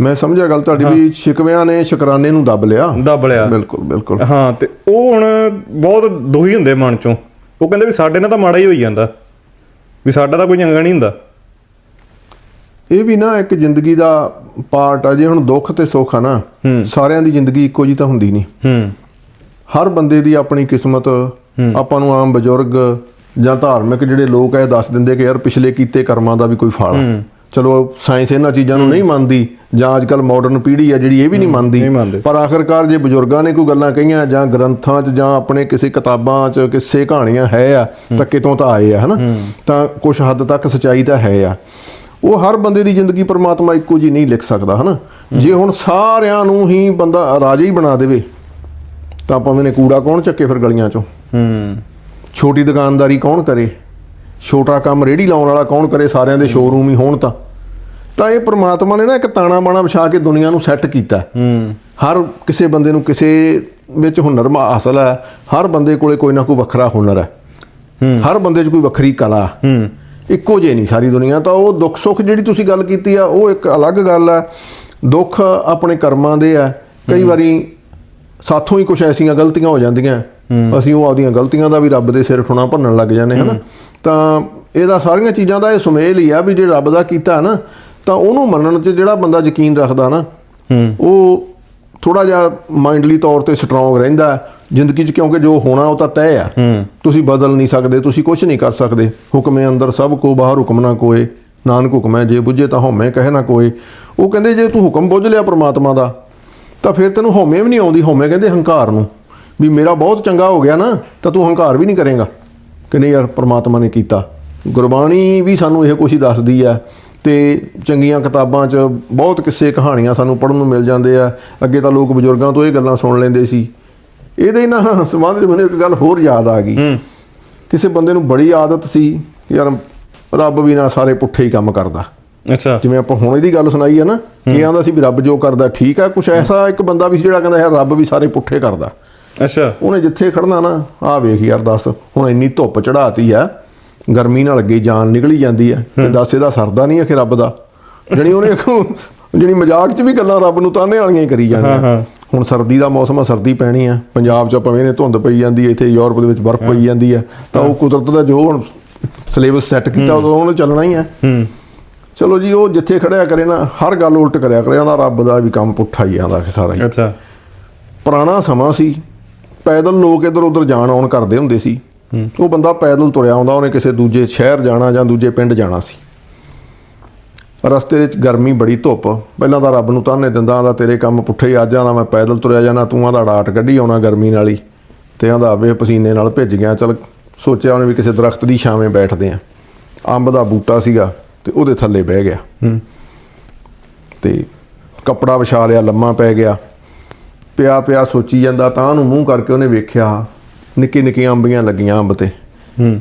[SPEAKER 1] ਮੈਂ ਸਮਝਿਆ ਗੱਲ ਤੁਹਾਡੀ ਵੀ ਸ਼ਿਕਵਿਆਂ ਨੇ ਸ਼ੁਕਰਾਨੇ ਨੂੰ ਦੱਬ ਲਿਆ।
[SPEAKER 2] ਦੱਬ ਲਿਆ।
[SPEAKER 1] ਬਿਲਕੁਲ ਬਿਲਕੁਲ।
[SPEAKER 2] ਹਾਂ ਤੇ ਉਹ ਹੁਣ ਬਹੁਤ ਦੁਖੀ ਹੁੰਦੇ ਮਨ ਚੋਂ। ਉਹ ਕਹਿੰਦੇ ਵੀ ਸਾਡੇ ਨਾਲ ਤਾਂ ਮਾੜਾ ਹੀ ਹੋਈ ਜਾਂਦਾ। ਵੀ ਸਾਡਾ ਤਾਂ ਕੋਈ ਚੰਗਾ ਨਹੀਂ ਹੁੰਦਾ।
[SPEAKER 1] ਇਹ ਵੀ ਨਾ ਇੱਕ ਜ਼ਿੰਦਗੀ ਦਾ ਪਾਰਟ ਆ ਜੇ ਹੁਣ ਦੁੱਖ ਤੇ ਸੁੱਖ ਆ ਨਾ ਸਾਰਿਆਂ ਦੀ ਜ਼ਿੰਦਗੀ ਇੱਕੋ ਜੀ ਤਾਂ ਹੁੰਦੀ ਨਹੀਂ।
[SPEAKER 2] ਹੂੰ।
[SPEAKER 1] ਹਰ ਬੰਦੇ ਦੀ ਆਪਣੀ ਕਿਸਮਤ ਆਪਾਂ ਨੂੰ ਆਮ ਬਜ਼ੁਰਗ ਜਾਂ ਧਾਰਮਿਕ ਜਿਹੜੇ ਲੋਕ ਐ ਦੱਸ ਦਿੰਦੇ ਕਿ ਯਾਰ ਪਿਛਲੇ ਕੀਤੇ ਕਰਮਾਂ ਦਾ ਵੀ ਕੋਈ ਫਲ। ਚਲੋ ਸਾਇੰਸ ਇਹਨਾਂ ਚੀਜ਼ਾਂ ਨੂੰ ਨਹੀਂ ਮੰਨਦੀ ਜਾਂ ਅੱਜਕੱਲ ਮਾਡਰਨ ਪੀੜ੍ਹੀ ਆ ਜਿਹੜੀ ਇਹ ਵੀ ਨਹੀਂ ਮੰਨਦੀ।
[SPEAKER 2] ਨਹੀਂ ਮੰਨਦੇ।
[SPEAKER 1] ਪਰ ਆਖਰਕਾਰ ਜੇ ਬਜ਼ੁਰਗਾਂ ਨੇ ਕੋਈ ਗੱਲਾਂ ਕਹੀਆਂ ਜਾਂ ਗ੍ਰੰਥਾਂ 'ਚ ਜਾਂ ਆਪਣੇ ਕਿਸੇ ਕਿਤਾਬਾਂ 'ਚ ਕਿਸੇ ਕਹਾਣੀਆਂ ਹੈ ਆ ਤਾਂ ਕਿਤੋਂ ਤਾਂ ਆਏ ਆ ਹਨਾ? ਤਾਂ ਕੁਝ ਹੱਦ ਤੱਕ ਸਚਾਈ ਤਾਂ ਹੈ ਆ। ਉਹ ਹਰ ਬੰਦੇ ਦੀ ਜ਼ਿੰਦਗੀ ਪਰਮਾਤਮਾ ਇੱਕੋ ਜੀ ਨਹੀਂ ਲਿਖ ਸਕਦਾ ਹਨਾ? ਜੇ ਹੁਣ ਸਾਰਿਆਂ ਨੂੰ ਹੀ ਬੰਦਾ ਰਾਜਾ ਹੀ ਬਣਾ ਦੇਵੇ ਤਾਂ ਭਾਵੇਂ ਨੇ ਕੂੜਾ ਕੌਣ ਚੱਕੇ ਫਿਰ ਗਲੀਆਂ 'ਚੋਂ?
[SPEAKER 2] ਹੂੰ।
[SPEAKER 1] ਛੋਟੀ ਦੁਕਾਨਦਾਰੀ ਕੌਣ ਕਰੇ? ਛੋਟਾ ਕੰਮ ਰੇੜੀ ਲਾਉਣ ਵਾਲਾ ਕੌਣ ਕਰੇ? ਸਾਰਿਆਂ ਦੇ ਸ਼ੋਰੂਮ ਹੀ ਹੋਣ ਤਾਂ। ਤਾਂ ਇਹ ਪ੍ਰਮਾਤਮਾ ਨੇ ਨਾ ਇੱਕ ਤਾਣਾ ਬਾਣਾ ਵਿਛਾ ਕੇ ਦੁਨੀਆ ਨੂੰ ਸੈੱਟ ਕੀਤਾ।
[SPEAKER 2] ਹੂੰ।
[SPEAKER 1] ਹਰ ਕਿਸੇ ਬੰਦੇ ਨੂੰ ਕਿਸੇ ਵਿੱਚ ਹੁਨਰ ਮਾ ਹਾਸਲ ਹੈ। ਹਰ ਬੰਦੇ ਕੋਲੇ ਕੋਈ ਨਾ ਕੋਈ ਵੱਖਰਾ ਹੁਨਰ ਹੈ। ਹਰ ਬੰਦੇ 'ਚ ਕੋਈ ਵੱਖਰੀ ਕਲਾ।
[SPEAKER 2] ਹੂੰ।
[SPEAKER 1] ਇੱਕੋ ਜਿਹੀ ਨਹੀਂ ਸਾਰੀ ਦੁਨੀਆ। ਤਾਂ ਉਹ ਦੁੱਖ ਸੁੱਖ ਜਿਹੜੀ ਤੁਸੀਂ ਗੱਲ ਕੀਤੀ ਆ ਉਹ ਇੱਕ ਅਲੱਗ ਗੱਲ ਹੈ। ਦੁੱਖ ਆਪਣੇ ਕਰਮਾਂ ਦੇ ਆ ਕਈ ਵਾਰੀ ਸਾਥੋਂ ਹੀ ਕੁਝ ਐਸੀਆਂ ਗਲਤੀਆਂ ਹੋ ਜਾਂਦੀਆਂ। ਅਸੀਂ ਉਹ ਆਪਦੀਆਂ ਗਲਤੀਆਂ ਦਾ ਵੀ ਰੱਬ ਦੇ ਸਿਰ ਠੁਣਾ ਭੰਨਣ ਲੱਗ ਜਾਂਦੇ ਹਨਾ ਤਾਂ ਇਹਦਾ ਸਾਰੀਆਂ ਚੀਜ਼ਾਂ ਦਾ ਇਹ ਸੁਮੇਲ ਹੀ ਆ ਵੀ ਜੇ ਰੱਬ ਦਾ ਕੀਤਾ ਨਾ ਤਾਂ ਉਹਨੂੰ ਮੰਨਣ 'ਚ ਜਿਹੜਾ ਬੰਦਾ ਯਕੀਨ ਰੱਖਦਾ ਨਾ ਉਹ ਥੋੜਾ ਜਿਹਾ ਮਾਈਂਡਲੀ ਤੌਰ ਤੇ ਸਟਰੋਂਗ ਰਹਿੰਦਾ। ਜ਼ਿੰਦਗੀ 'ਚ ਕਿਉਂਕਿ ਜੋ ਹੋਣਾ ਉਹ ਤਾਂ ਤੈਅ ਆ। ਤੁਸੀਂ ਬਦਲ ਨਹੀਂ ਸਕਦੇ ਤੁਸੀਂ ਕੁਝ ਨਹੀਂ ਕਰ ਸਕਦੇ। ਹੁਕਮੇ ਅੰਦਰ ਸਭ ਕੋ ਬਾਹਰ ਹੁਕਮ ਨਾ ਕੋਏ ਨਾਨਕ ਹੁਕਮ ਹੈ ਜੇ ਬੁੱਝੇ ਤਾਂ ਹਉਮੈ ਕਹਿ ਨਾ ਕੋਏ। ਉਹ ਕਹਿੰਦੇ ਜੇ ਤੂੰ ਹੁਕਮ ਬੁੱਝ ਲਿਆ ਪ੍ਰਮਾਤਮਾ ਦਾ ਤਾਂ ਫਿਰ ਤੈਨੂੰ ਹਉਮੈ ਵੀ ਨਹੀਂ ਆਉਂਦੀ ਹਉਮੈ ਕਹਿੰਦੇ ਹੰਕਾਰ ਨੂੰ। ਵੀ ਮੇਰਾ ਬਹੁਤ ਚੰਗਾ ਹੋ ਗਿਆ ਨਾ ਤਾਂ ਤੂੰ ਹੰਕਾਰ ਵੀ ਨਹੀਂ ਕਰੇਗਾ। ਕਿ ਨਹੀਂ ਯਾਰ ਪ੍ਰਮਾਤਮਾ ਨੇ ਕੀਤਾ। ਗੁਰਬਾਣੀ ਵੀ ਸਾਨੂੰ ਇਹ ਕੁਛ ਹੀ ਦੱਸਦੀ ਆ। ਤੇ ਚੰਗੀਆਂ ਕਿਤਾਬਾਂ 'ਚ ਬਹੁਤ ਕਿੱਸੇ ਕਹਾਣੀਆਂ ਸਾਨੂੰ ਪੜ੍ਹਨ ਨੂੰ ਮਿਲ ਜਾਂਦੇ ਆ। ਅੱਗੇ ਤਾਂ ਲੋਕ ਬਜ਼ੁਰਗਾਂ ਤੋਂ ਇਹ ਗੱਲਾਂ ਸੁਣ ਲੈਂਦੇ ਸੀ। ਇਹਦੇ ਨਾਲ ਸੰਬੰਧ 'ਚ ਮੈਨੂੰ ਇੱਕ ਗੱਲ ਹੋਰ ਯਾਦ ਆ ਗਈ। ਕਿਸੇ ਬੰਦੇ ਨੂੰ ਬੜੀ ਆਦਤ ਸੀ ਯਾਰ ਰੱਬ ਵੀ ਨਾ ਸਾਰੇ ਪੁੱਠੇ ਹੀ ਕੰਮ ਕਰਦਾ।
[SPEAKER 2] ਅੱਛਾ।
[SPEAKER 1] ਜਿਵੇਂ ਆਪਾਂ ਹੁਣ ਇਹਦੀ ਗੱਲ ਸੁਣਾਈ ਹੈ ਨਾ ਕਿ ਆਂਦਾ ਸੀ ਵੀ ਰੱਬ ਜੋ ਕਰਦਾ ਠੀਕ ਆ ਕੁਛ ਐਸਾ ਇੱਕ ਬੰਦਾ ਵੀ ਸੀ ਜਿਹੜਾ ਕਹਿੰਦਾ ਯਾਰ ਰੱਬ ਵੀ ਸਾਰੇ ਪੁੱਠੇ ਕਰਦਾ।
[SPEAKER 2] ਅੱਛਾ।
[SPEAKER 1] ਉਹਨੇ ਜਿੱਥੇ ਖੜਨਾ ਨਾ ਆ ਵੇਖ ਯਾਰ ਦੱਸ ਹੁਣ ਇੰਨੀ ਧੁੱਪ ਚੜਾਤੀ ਆ ਗਰਮੀ ਨਾਲ ਅੱਗੇ ਜਾਨ ਨਿਕਲੀ ਜਾਂਦੀ ਆ ਤੇ ਦੱਸ ਇਹਦਾ ਸਰਦਾ ਨਹੀਂ ਆ ਕਿ ਰੱਬ ਦਾ। ਜਣੀ ਉਹਨੇ ਜਿਹੜੀ ਮਜ਼ਾਕ 'ਚ ਵੀ ਗੱਲਾਂ ਰੱਬ ਨੂੰ ਤਾਨੇ ਵਾਲੀਆਂ ਹੀ ਕਰੀ ਜਾਂਦੀਆਂ। ਹੁਣ ਸਰਦੀ ਦਾ ਮੌਸਮ ਆ ਸਰਦੀ ਪੈਣੀ ਆ। ਪੰਜਾਬ 'ਚ ਪਵੇਂ ਨੇ ਧੁੰਦ ਪਈ ਜਾਂਦੀ ਹੈ ਇੱਥੇ ਯੂਰਪ ਦੇ ਵਿੱਚ ਬਰਫ਼ ਪਈ ਜਾਂਦੀ ਆ ਤਾਂ ਉਹ ਕੁਦਰਤ ਦਾ ਜੋ ਹੁਣ ਸਿਲੇਬਸ ਸੈੱਟ ਕੀਤਾ ਉਹ ਉਹਨੇ ਚੱਲਣਾ ਹੀ ਆ
[SPEAKER 2] ਹੂੰ।
[SPEAKER 1] ਚਲੋ ਜੀ ਉਹ ਜਿੱਥੇ ਖੜਿਆ ਕਰੇ ਨਾ ਹਰ ਗੱਲ ਉਲਟ ਕਰਿਆ ਕਰੇ ਆਂਦਾ ਰੱਬ ਦਾ ਵੀ ਕੰਮ ਪੁੱਠਾ ਹੀ ਆਂਦਾ ਸਾਰਾ ਹੀ।
[SPEAKER 2] ਅੱਛਾ।
[SPEAKER 1] ਪੁਰਾਣਾ ਸਮਾਂ ਸੀ ਪੈਦਲ ਲੋਕ ਇੱਧਰ ਉੱਧਰ ਜਾਣ ਆਉਣ ਕਰਦੇ ਹੁੰਦੇ ਸੀ। ਉਹ ਬੰਦਾ ਪੈਦਲ ਤੁਰਿਆ ਆਉਂਦਾ ਉਹਨੇ ਕਿਸੇ ਦੂਜੇ ਸ਼ਹਿਰ ਜਾਣਾ ਜਾਂ ਦੂਜੇ ਪਿੰਡ ਜਾਣਾ ਸੀ। ਰਸਤੇ ਵਿੱਚ ਗਰਮੀ ਬੜੀ ਧੁੱਪ ਪਹਿਲਾਂ ਤਾਂ ਰੱਬ ਨੂੰ ਤਾਨੇ ਦਿੰਦਾ ਆਂਦਾ ਤੇਰੇ ਕੰਮ ਪੁੱਠੇ ਅੱਜ ਆਂਦਾ ਮੈਂ ਪੈਦਲ ਤੁਰਿਆ ਜਾਣਾ ਤੂੰ ਆਂਦਾ ਡਾਟ ਕੱਢੀ ਆਉਣਾ ਗਰਮੀ ਨਾਲ ਹੀ। ਤੇ ਆਂਦਾ ਵੇ ਪਸੀਨੇ ਨਾਲ ਭਿੱਜ ਗਿਆ ਚਲ ਸੋਚਿਆ ਉਹਨੇ ਵੀ ਕਿਸੇ ਦਰਖਤ ਦੀ ਛਾਵੇਂ ਬੈਠਦੇ ਆ। ਅੰਬ ਦਾ ਬੂਟਾ ਸੀਗਾ ਤੇ ਉਹਦੇ ਥੱਲੇ ਬਹਿ ਗਿਆ।
[SPEAKER 2] ਹੂੰ।
[SPEAKER 1] ਤੇ ਕੱਪੜਾ ਵਿਛਾ ਲਿਆ ਲੰਮਾ ਪੈ ਗਿਆ। ਪਿਆ ਪਿਆ ਸੋਚੀ ਜਾਂਦਾ ਤਾਂ ਨੂੰ ਮੂੰਹ ਕਰਕੇ ਉਹਨੇ ਵੇਖਿਆ। ਨਿੱਕੀ ਨਿੱਕੀਆਂ ਅੰਬੀਆਂ ਲੱਗੀਆਂ ਅੰਬ ਤੇ।
[SPEAKER 2] ਹੂੰ।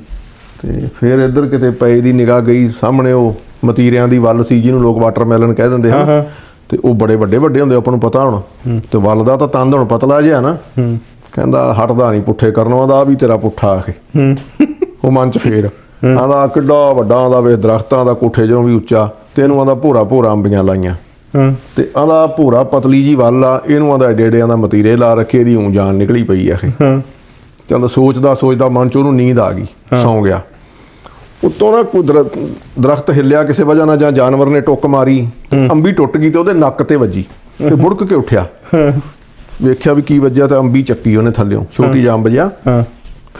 [SPEAKER 1] ਤੇ ਫਿਰ ਇੱਧਰ ਕਿਤੇ ਪਏ ਦੀ ਨਿਗਾਹ ਗਈ ਸਾਹਮਣੇ ਉਹ ਮਤੀਰਿਆਂ ਦੀ ਵੱਲ ਸੀ ਜਿਹਨੂੰ ਲੋਕ ਵਾਟਰਮੈਲਨ ਕਹਿ ਦਿੰਦੇ ਹਨ। ਤੇ ਉਹ ਬੜੇ ਵੱਡੇ ਵੱਡੇ ਹੁੰਦੇ ਆਪਾਂ ਨੂੰ ਪਤਾ ਹੁਣ। ਤੇ ਵੱਲ ਦਾ ਤਾਂ ਤੰਦ ਹੁਣ ਪਤਲਾ ਜਿਹਾ ਨਾ।
[SPEAKER 2] ਹੂੰ।
[SPEAKER 1] ਕਹਿੰਦਾ ਹਟਦਾ ਨਹੀਂ ਪੁੱਠੇ ਕਰਨ ਵਾਲਾ ਵੀ ਤੇਰਾ ਪੁੱਠਾ ਆਖੇ
[SPEAKER 2] ਹੂੰ।
[SPEAKER 1] ਉਹ ਮਨ ਚ ਫੇਰ। ਆਂਦਾ ਕਿੱਡਾ ਵੱਡਾ ਆਂਦਾ ਵੇ ਦਰਖਤਾਂ ਦਾ ਕੋਠੇ ਜਦੋਂ ਵੀ ਉੱਚਾ ਤੇ ਇਹਨੂੰ ਆਂਦਾ ਭੋਰਾ ਭੋਰਾ ਅੰਬੀਆਂ ਲਾਈਆਂ। ਤੇ ਆਂਦਾ ਭੂਰਾ ਪਤਲੀ ਜੀ ਵੱਲ ਆ ਇਹਨੂੰ ਆਂਦਾ ਏਡਿਆਂ ਦਾ ਮਤੀਰੇ ਲਾ ਰੱਖੇ ਇਹਦੀ ਊਂ ਜਾਨ ਨਿਕਲੀ ਪਈ ਆ ਇਹ।
[SPEAKER 2] ਹਾਂ।
[SPEAKER 1] ਚਲ ਸੋਚਦਾ ਸੋਚਦਾ ਮਨ ਚ ਉਹਨੂੰ ਨੀਂਦ ਆ ਗਈ ਸੌਂ ਗਿਆ। ਉੱਤੋਂ ਨਾ ਕੋਈ ਦਰ- ਦਰਖਤ ਹਿੱਲਿਆ ਕਿਸੇ ਵਜ੍ਹਾ ਨਾਲ ਜਾਂ ਜਾਨਵਰ ਨੇ ਟੁੱਕ ਮਾਰੀ ਅੰਬੀ ਟੁੱਟ ਗਈ ਤੇ ਉਹਦੇ ਨੱਕ ਤੇ ਵੱਜੀ ਤੇ ਬੁੜਕ ਕੇ ਉੱਠਿਆ।
[SPEAKER 2] ਹਾਂ।
[SPEAKER 1] ਵੇਖਿਆ ਵੀ ਕੀ ਵੱਜਿਆ ਤੇ ਅੰਬੀ ਚੱਕੀ ਉਹਨੇ ਥੱਲਿਓਂ ਛੋਟੀ ਜਿਹਾ।
[SPEAKER 2] ਹਾਂ।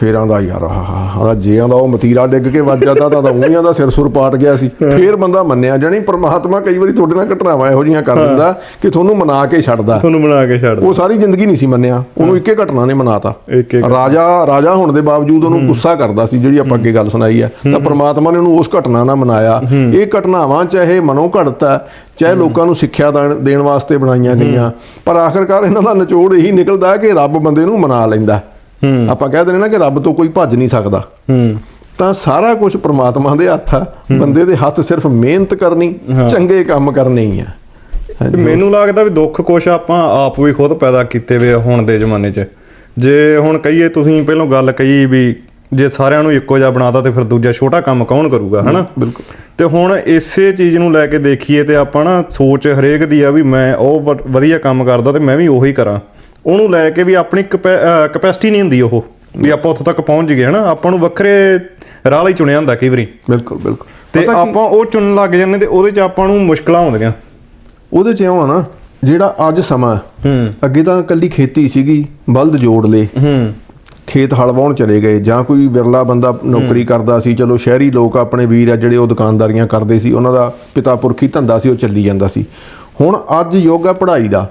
[SPEAKER 1] ਫੇਰ ਆਂਦਾ ਯਾਰ ਆਹ ਜੇ ਆਂਦਾ ਉਹ ਮਤੀਰਾ ਡਿੱਗ ਕੇ ਵੱਜ ਜਾਂਦਾ ਤਾਂ ਤਾਂ ਉਂਗਲੀਆਂ ਦਾ ਸਿਰ ਸੁਰ ਪਾਟ ਗਿਆ ਸੀ। ਫੇਰ ਬੰਦਾ ਮੰਨਿਆ ਜਾਣੀ ਪ੍ਰਮਾਤਮਾ ਕਈ ਵਾਰੀ ਤੁਹਾਡੇ ਨਾਲ ਘਟਨਾਵਾਂ ਇਹੋ ਜਿਹੀਆਂ ਕਰ ਦਿੰਦਾ ਕਿ ਤੁਹਾਨੂੰ ਮਨਾ ਕੇ ਛੱਡਦਾ।
[SPEAKER 2] ਤੁਹਾਨੂੰ ਬਣਾ ਕੇ ਛੱਡ
[SPEAKER 1] ਉਹ ਸਾਰੀ ਜ਼ਿੰਦਗੀ ਨਹੀਂ ਸੀ ਮੰਨਿਆ। ਉਹਨੂੰ ਇੱਕੇ ਘਟਨਾ ਨੇ ਮਨਾਤਾ। ਰਾਜਾ ਰਾਜਾ ਹੋਣ ਦੇ ਬਾਵਜੂਦ ਉਹਨੂੰ ਗੁੱਸਾ ਕਰਦਾ ਸੀ ਜਿਹੜੀ ਆਪਾਂ ਅੱਗੇ ਗੱਲ ਸੁਣਾਈ ਹੈ ਤਾਂ ਪ੍ਰਮਾਤਮਾ ਨੇ ਉਹਨੂੰ ਉਸ ਘਟਨਾ ਨਾਲ ਮਨਾਇਆ। ਇਹ ਘਟਨਾਵਾਂ ਚਾਹੇ ਮਨੋਂ ਘੜਤਾ ਚਾਹੇ ਲੋਕਾਂ ਨੂੰ ਸਿੱਖਿਆ ਦੇਣ- ਵਾਸਤੇ ਬਣਾਈਆਂ ਗਈਆਂ। ਪਰ ਆਖਰਕਾਰ ਇਹਨਾਂ ਦਾ ਨਿਚੋੜ ਇਹੀ ਨਿਕਲਦਾ ਕਿ ਰੱਬ ਬੰਦੇ ਨੂੰ ਮਨਾ ਲੈਂਦਾ। ਆਪਾਂ ਕਹਿ ਦਿੰਦੇ ਨਾ ਕਿ ਰੱਬ ਤੋਂ ਕੋਈ ਭੱਜ ਨਹੀਂ ਸਕਦਾ।
[SPEAKER 2] ਹੂੰ।
[SPEAKER 1] ਤਾਂ ਸਾਰਾ ਕੁਝ ਪ੍ਰਮਾਤਮਾ ਦੇ ਹੱਥ ਆ। ਬੰਦੇ ਦੇ ਹੱਥ ਸਿਰਫ ਮਿਹਨਤ ਕਰਨੀ ਚੰਗੇ ਕੰਮ ਕਰਨੇ ਹੀ ਆ।
[SPEAKER 2] ਮੈਨੂੰ ਲੱਗਦਾ ਵੀ ਦੁੱਖ ਕੁਛ ਆਪਾਂ ਆਪ ਵੀ ਖੁਦ ਪੈਦਾ ਕੀਤੇ ਵੇ ਹੁਣ ਦੇ ਜ਼ਮਾਨੇ 'ਚ। ਜੇ ਹੁਣ ਕਹੀਏ ਤੁਸੀਂ ਪਹਿਲਾਂ ਗੱਲ ਕਹੀ ਵੀ ਜੇ ਸਾਰਿਆਂ ਨੂੰ ਇੱਕੋ ਜਿਹਾ ਬਣਾਤਾ ਤੇ ਫਿਰ ਦੂਜਾ ਛੋਟਾ ਕੰਮ ਕੌਣ ਕਰੂਗਾ ਹਨਾ?
[SPEAKER 1] ਬਿਲਕੁਲ।
[SPEAKER 2] ਤੇ ਹੁਣ ਇਸੇ ਚੀਜ਼ ਨੂੰ ਲੈ ਕੇ ਦੇਖੀਏ ਤੇ ਆਪਾਂ ਨਾ ਸੋਚ ਹਰੇਕ ਦੀ ਆ ਵੀ ਮੈਂ ਉਹ ਵਧੀਆ ਕੰਮ ਕਰਦਾ ਤੇ ਮੈਂ ਵੀ ਉਹੀ ਕਰਾਂ। ਉਹਨੂੰ ਲੈ ਕੇ ਵੀ ਆਪਣੀ ਕਪੈਸਿਟੀ ਨਹੀਂ ਹੁੰਦੀ ਉਹ ਵੀ ਆਪਾਂ ਉੱਥੇ ਤੱਕ ਪਹੁੰਚ ਗਏ ਹਨਾ? ਆਪਾਂ ਨੂੰ ਵੱਖਰੇ ਰਾਹ ਲਈ ਚੁਣਿਆ ਹੁੰਦਾ ਕਈ ਵਾਰੀ।
[SPEAKER 1] ਬਿਲਕੁਲ ਬਿਲਕੁਲ।
[SPEAKER 2] ਤੇ ਆਪਾਂ ਉਹ ਚੁਣਨ ਲੱਗ ਜਾਂਦੇ ਤੇ ਉਹਦੇ 'ਚ ਆਪਾਂ ਨੂੰ ਮੁਸ਼ਕਲਾਂ ਆਉਂਦੀਆਂ।
[SPEAKER 1] ਉਹਦੇ ਚ ਇਉਂ ਆ ਨਾ ਜਿਹੜਾ ਅੱਜ ਸਮਾਂ ਹੈ, ਅੱਗੇ ਤਾਂ ਕੱਲੀ ਖੇਤੀ ਸੀਗੀ ਬਲਦ ਜੋੜ ਲੇ
[SPEAKER 2] ਹੂੰ।
[SPEAKER 1] ਖੇਤ ਹਲ ਵਾਹੁਣ ਚਲੇ ਗਏ ਜਾਂ ਕੋਈ ਵਿਰਲਾ ਬੰਦਾ ਨੌਕਰੀ ਕਰਦਾ ਸੀ ਚਲੋ ਸ਼ਹਿਰੀ ਲੋਕ ਆਪਣੇ ਵੀਰ ਆ ਜਿਹੜੇ ਉਹ ਦੁਕਾਨਦਾਰੀਆਂ ਕਰਦੇ ਸੀ ਉਹਨਾਂ ਦਾ ਪਿਤਾ ਪੁਰਖੀ ਧੰਦਾ ਸੀ ਉਹ ਚੱਲੀ ਜਾਂਦਾ ਸੀ। ਹੁਣ ਅੱਜ ਯੁੱਗ ਹੈ ਪੜ੍ਹਾਈ ਦਾ।